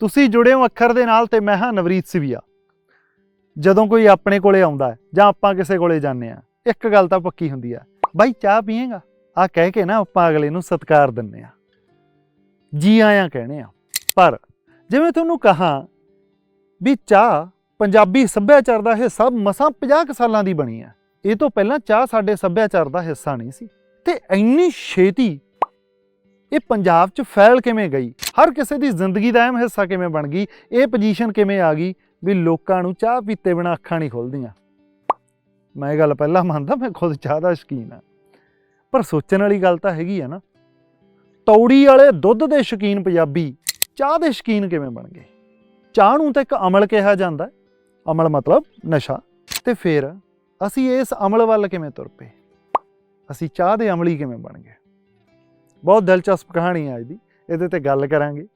ਤੁਸੀਂ ਜੁੜੇ ਹੋ ਅੱਖਰ ਦੇ ਨਾਲ ਤੇ ਮੈਂ ਹਾਂ ਨਵਰੀਤ ਸਿਵੀਆ। ਜਦੋਂ ਕੋਈ ਆਪਣੇ ਕੋਲੇ ਆਉਂਦਾ ਜਾਂ ਆਪਾਂ ਕਿਸੇ ਕੋਲੇ ਜਾਂਦੇ ਆ ਇੱਕ ਗੱਲ ਤਾਂ ਪੱਕੀ ਹੁੰਦੀ ਆ ਬਾਈ ਚਾਹ ਪੀਏਗਾ? ਆ ਕਹਿ ਕੇ ਨਾ ਆਪਾਂ ਅਗਲੇ ਨੂੰ ਸਤਿਕਾਰ ਦਿੰਨੇ ਆ ਜੀ ਆਇਆਂ ਕਹਿੰਦੇ ਆ ਪਰ ਜਿਵੇਂ ਤੁਹਾਨੂੰ ਕਹਾ ਵੀ ਚਾਹ ਪੰਜਾਬੀ ਸੱਭਿਆਚਾਰ ਦਾ ਹਿੱਸਾ ਮਸਾਂ 50 ਕੁ ਸਾਲਾਂ ਦੀ ਬਣੀ ਆ ਇਹ ਤੋਂ ਪਹਿਲਾਂ ਚਾਹ ਸਾਡੇ ਸੱਭਿਆਚਾਰ ਦਾ ਹਿੱਸਾ ਨਹੀਂ ਸੀ। ਤੇ ਇੰਨੀ ਛੇਤੀ ਇਹ ਪੰਜਾਬ 'ਚ ਫੈਲ ਕਿਵੇਂ ਗਈ? ਹਰ ਕਿਸੇ ਦੀ ਜ਼ਿੰਦਗੀ ਦਾ ਅਹਿਮ ਹਿੱਸਾ ਕਿਵੇਂ ਬਣ ਗਈ? ਇਹ ਪੋਜੀਸ਼ਨ ਕਿਵੇਂ ਆ ਗਈ ਵੀ ਲੋਕਾਂ ਨੂੰ ਚਾਹ ਪੀਤੇ ਬਿਨਾ ਅੱਖਾਂ ਨਹੀਂ ਖੁੱਲਦੀਆਂ? ਮੈਂ ਇਹ ਗੱਲ ਪਹਿਲਾਂ ਮੰਨਦਾ, ਮੈਂ ਖੁਦ ਚਾਹ ਦਾ ਸ਼ੌਕੀਨ ਆ ਪਰ ਸੋਚਣ ਵਾਲੀ ਗੱਲ ਤਾਂ ਹੈਗੀ ਆ ਨਾ। ਤੌੜੀ ਵਾਲੇ ਦੁੱਧ ਦੇ ਸ਼ੌਕੀਨ ਪੰਜਾਬੀ, ਚਾਹ ਦੇ ਸ਼ੌਕੀਨ ਕਿਵੇਂ ਬਣ ਗਏ? ਚਾਹ ਨੂੰ ਤਾਂ ਇੱਕ ਅਮਲ ਕਿਹਾ ਜਾਂਦਾ ਅਮਲ ਮਤਲਬ ਨਸ਼ਾ। ਤੇ ਫਿਰ ਅਸੀਂ ਇਸ ਅਮਲ ਵੱਲ ਕਿਵੇਂ ਤੁਰ ਪਏ? ਅਸੀਂ ਚਾਹ ਦੇ ਅਮਲੀ ਕਿਵੇਂ ਬਣ ਗਏ? ਬਹੁਤ ਦਿਲਚਸਪ ਕਹਾਣੀ ਹੈ ਅੱਜ ਦੀ ਇਹਦੇ ਤੇ ਗੱਲ ਕਰਾਂਗੇ।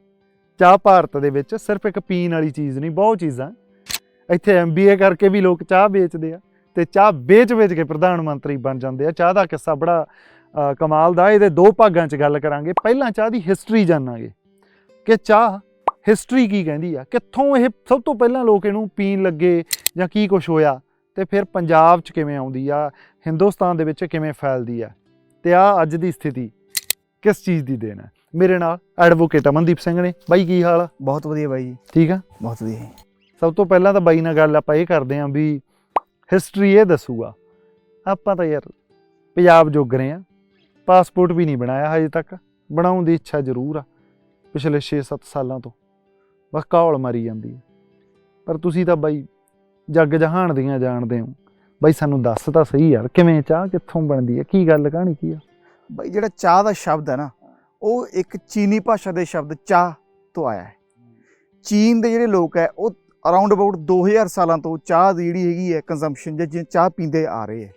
ਚਾਹ ਭਾਰਤ ਦੇ ਵਿੱਚ ਸਿਰਫ ਇੱਕ ਪੀਣ ਵਾਲੀ ਚੀਜ਼ ਨਹੀਂ, ਬਹੁਤ ਚੀਜ਼ਾਂ। ਇੱਥੇ ਐਮਬੀਏ ਕਰਕੇ ਵੀ ਲੋਕ ਚਾਹ ਵੇਚਦੇ ਆ ਤੇ ਚਾਹ ਵੇਚ-ਵੇਚ ਕੇ ਪ੍ਰਧਾਨ ਮੰਤਰੀ ਬਣ ਜਾਂਦੇ ਆ। ਚਾਹ ਦਾ ਕਿੱਸਾ ਬੜਾ ਕਮਾਲ ਦਾ। ਇਹਦੇ ਦੋ ਭਾਗਾਂ 'ਚ ਗੱਲ ਕਰਾਂਗੇ। ਪਹਿਲਾਂ ਚਾਹ ਦੀ ਹਿਸਟਰੀ ਜਾਣਾਂਗੇ। ਕਿ ਚਾਹ ਹਿਸਟਰੀ ਕੀ ਕਹਿੰਦੀ ਆ? ਕਿੱਥੋਂ ਇਹ ਸਭ ਤੋਂ ਪਹਿਲਾਂ ਲੋਕ ਇਹਨੂੰ ਪੀਣ ਲੱਗੇ ਜਾਂ ਕੀ ਕੁਝ ਹੋਇਆ? ਤੇ ਫਿਰ ਪੰਜਾਬ 'ਚ ਕਿਵੇਂ ਆਉਂਦੀ ਆ? ਹਿੰਦੁਸਤਾਨ ਦੇ ਵਿੱਚ ਕਿਵੇਂ ਫੈਲਦੀ ਆ? ਤੇ ਆ ਅੱਜ ਦੀ ਸਥਿਤੀ। ਕਿਸ ਚੀਜ਼ ਦੀ ਦੇਣ ਹੈ? ਮੇਰੇ ਨਾਲ ਐਡਵੋਕੇਟ ਅਮਨਦੀਪ ਸਿੰਘ ਨੇ। ਬਾਈ ਕੀ ਹਾਲ ਆ? ਬਹੁਤ ਵਧੀਆ ਬਾਈ ਜੀ। ਠੀਕ ਆ? ਬਹੁਤ ਵਧੀਆ ਜੀ। ਸਭ ਤੋਂ ਪਹਿਲਾਂ ਤਾਂ ਬਾਈ ਨਾਲ ਗੱਲ ਆਪਾਂ ਇਹ ਕਰਦੇ ਆਂ ਵੀ ਹਿਸਟਰੀ ਇਹ ਦੱਸੂਗਾ। ਆਪਾਂ ਤਾਂ ਯਾਰ ਪੰਜਾਬ ਜੋਗ ਰਹੇ ਆ ਪਾਸਪੋਰਟ ਵੀ ਨਹੀਂ ਬਣਾਇਆ ਹਜੇ ਤੱਕ। ਬਣਾਉਣ ਦੀ ਇੱਛਾ ਜ਼ਰੂਰ ਆ ਪਿਛਲੇ 6-7 ਸਾਲਾਂ ਤੋਂ। ਬਸ ਕਾਹਲ ਮਾਰੀ ਜਾਂਦੀ ਹੈ। ਪਰ ਤੁਸੀਂ ਤਾਂ ਬਾਈ ਜੱਗ ਜਹਾਨ ਦੀਆਂ ਜਾਣਦੇ ਹੋ। ਬਾਈ ਸਾਨੂੰ ਦੱਸ ਤਾਂ ਸਹੀ ਯਾਰ ਕਿਵੇਂ ਚਾਹ ਕਿੱਥੋਂ ਬਣਦੀ ਹੈ? ਕੀ ਗੱਲ ਕਹਾਣੀ ਕੀ ਆ? ਬਾਈ ਜਿਹੜਾ ਚਾਹ ਦਾ ਸ਼ਬਦ ਹੈ ਨਾ ਉਹ ਇੱਕ ਚੀਨੀ ਭਾਸ਼ਾ ਦੇ ਸ਼ਬਦ ਚਾਹ ਤੋਂ ਆਇਆ ਹੈ। ਚੀਨ ਦੇ ਜਿਹੜੇ ਲੋਕ ਹੈ ਉਹ ਅਰਾਊਂਡ ਅਬਾਊਟ 2000 ਸਾਲਾਂ ਤੋਂ ਚਾਹ ਦੀ ਜਿਹੜੀ ਹੈਗੀ ਹੈ ਕੰਜ਼ੰਪਸ਼ਨ ਜਾਂ ਚਾਹ ਪੀਂਦੇ ਆ ਰਹੇ ਹੈ।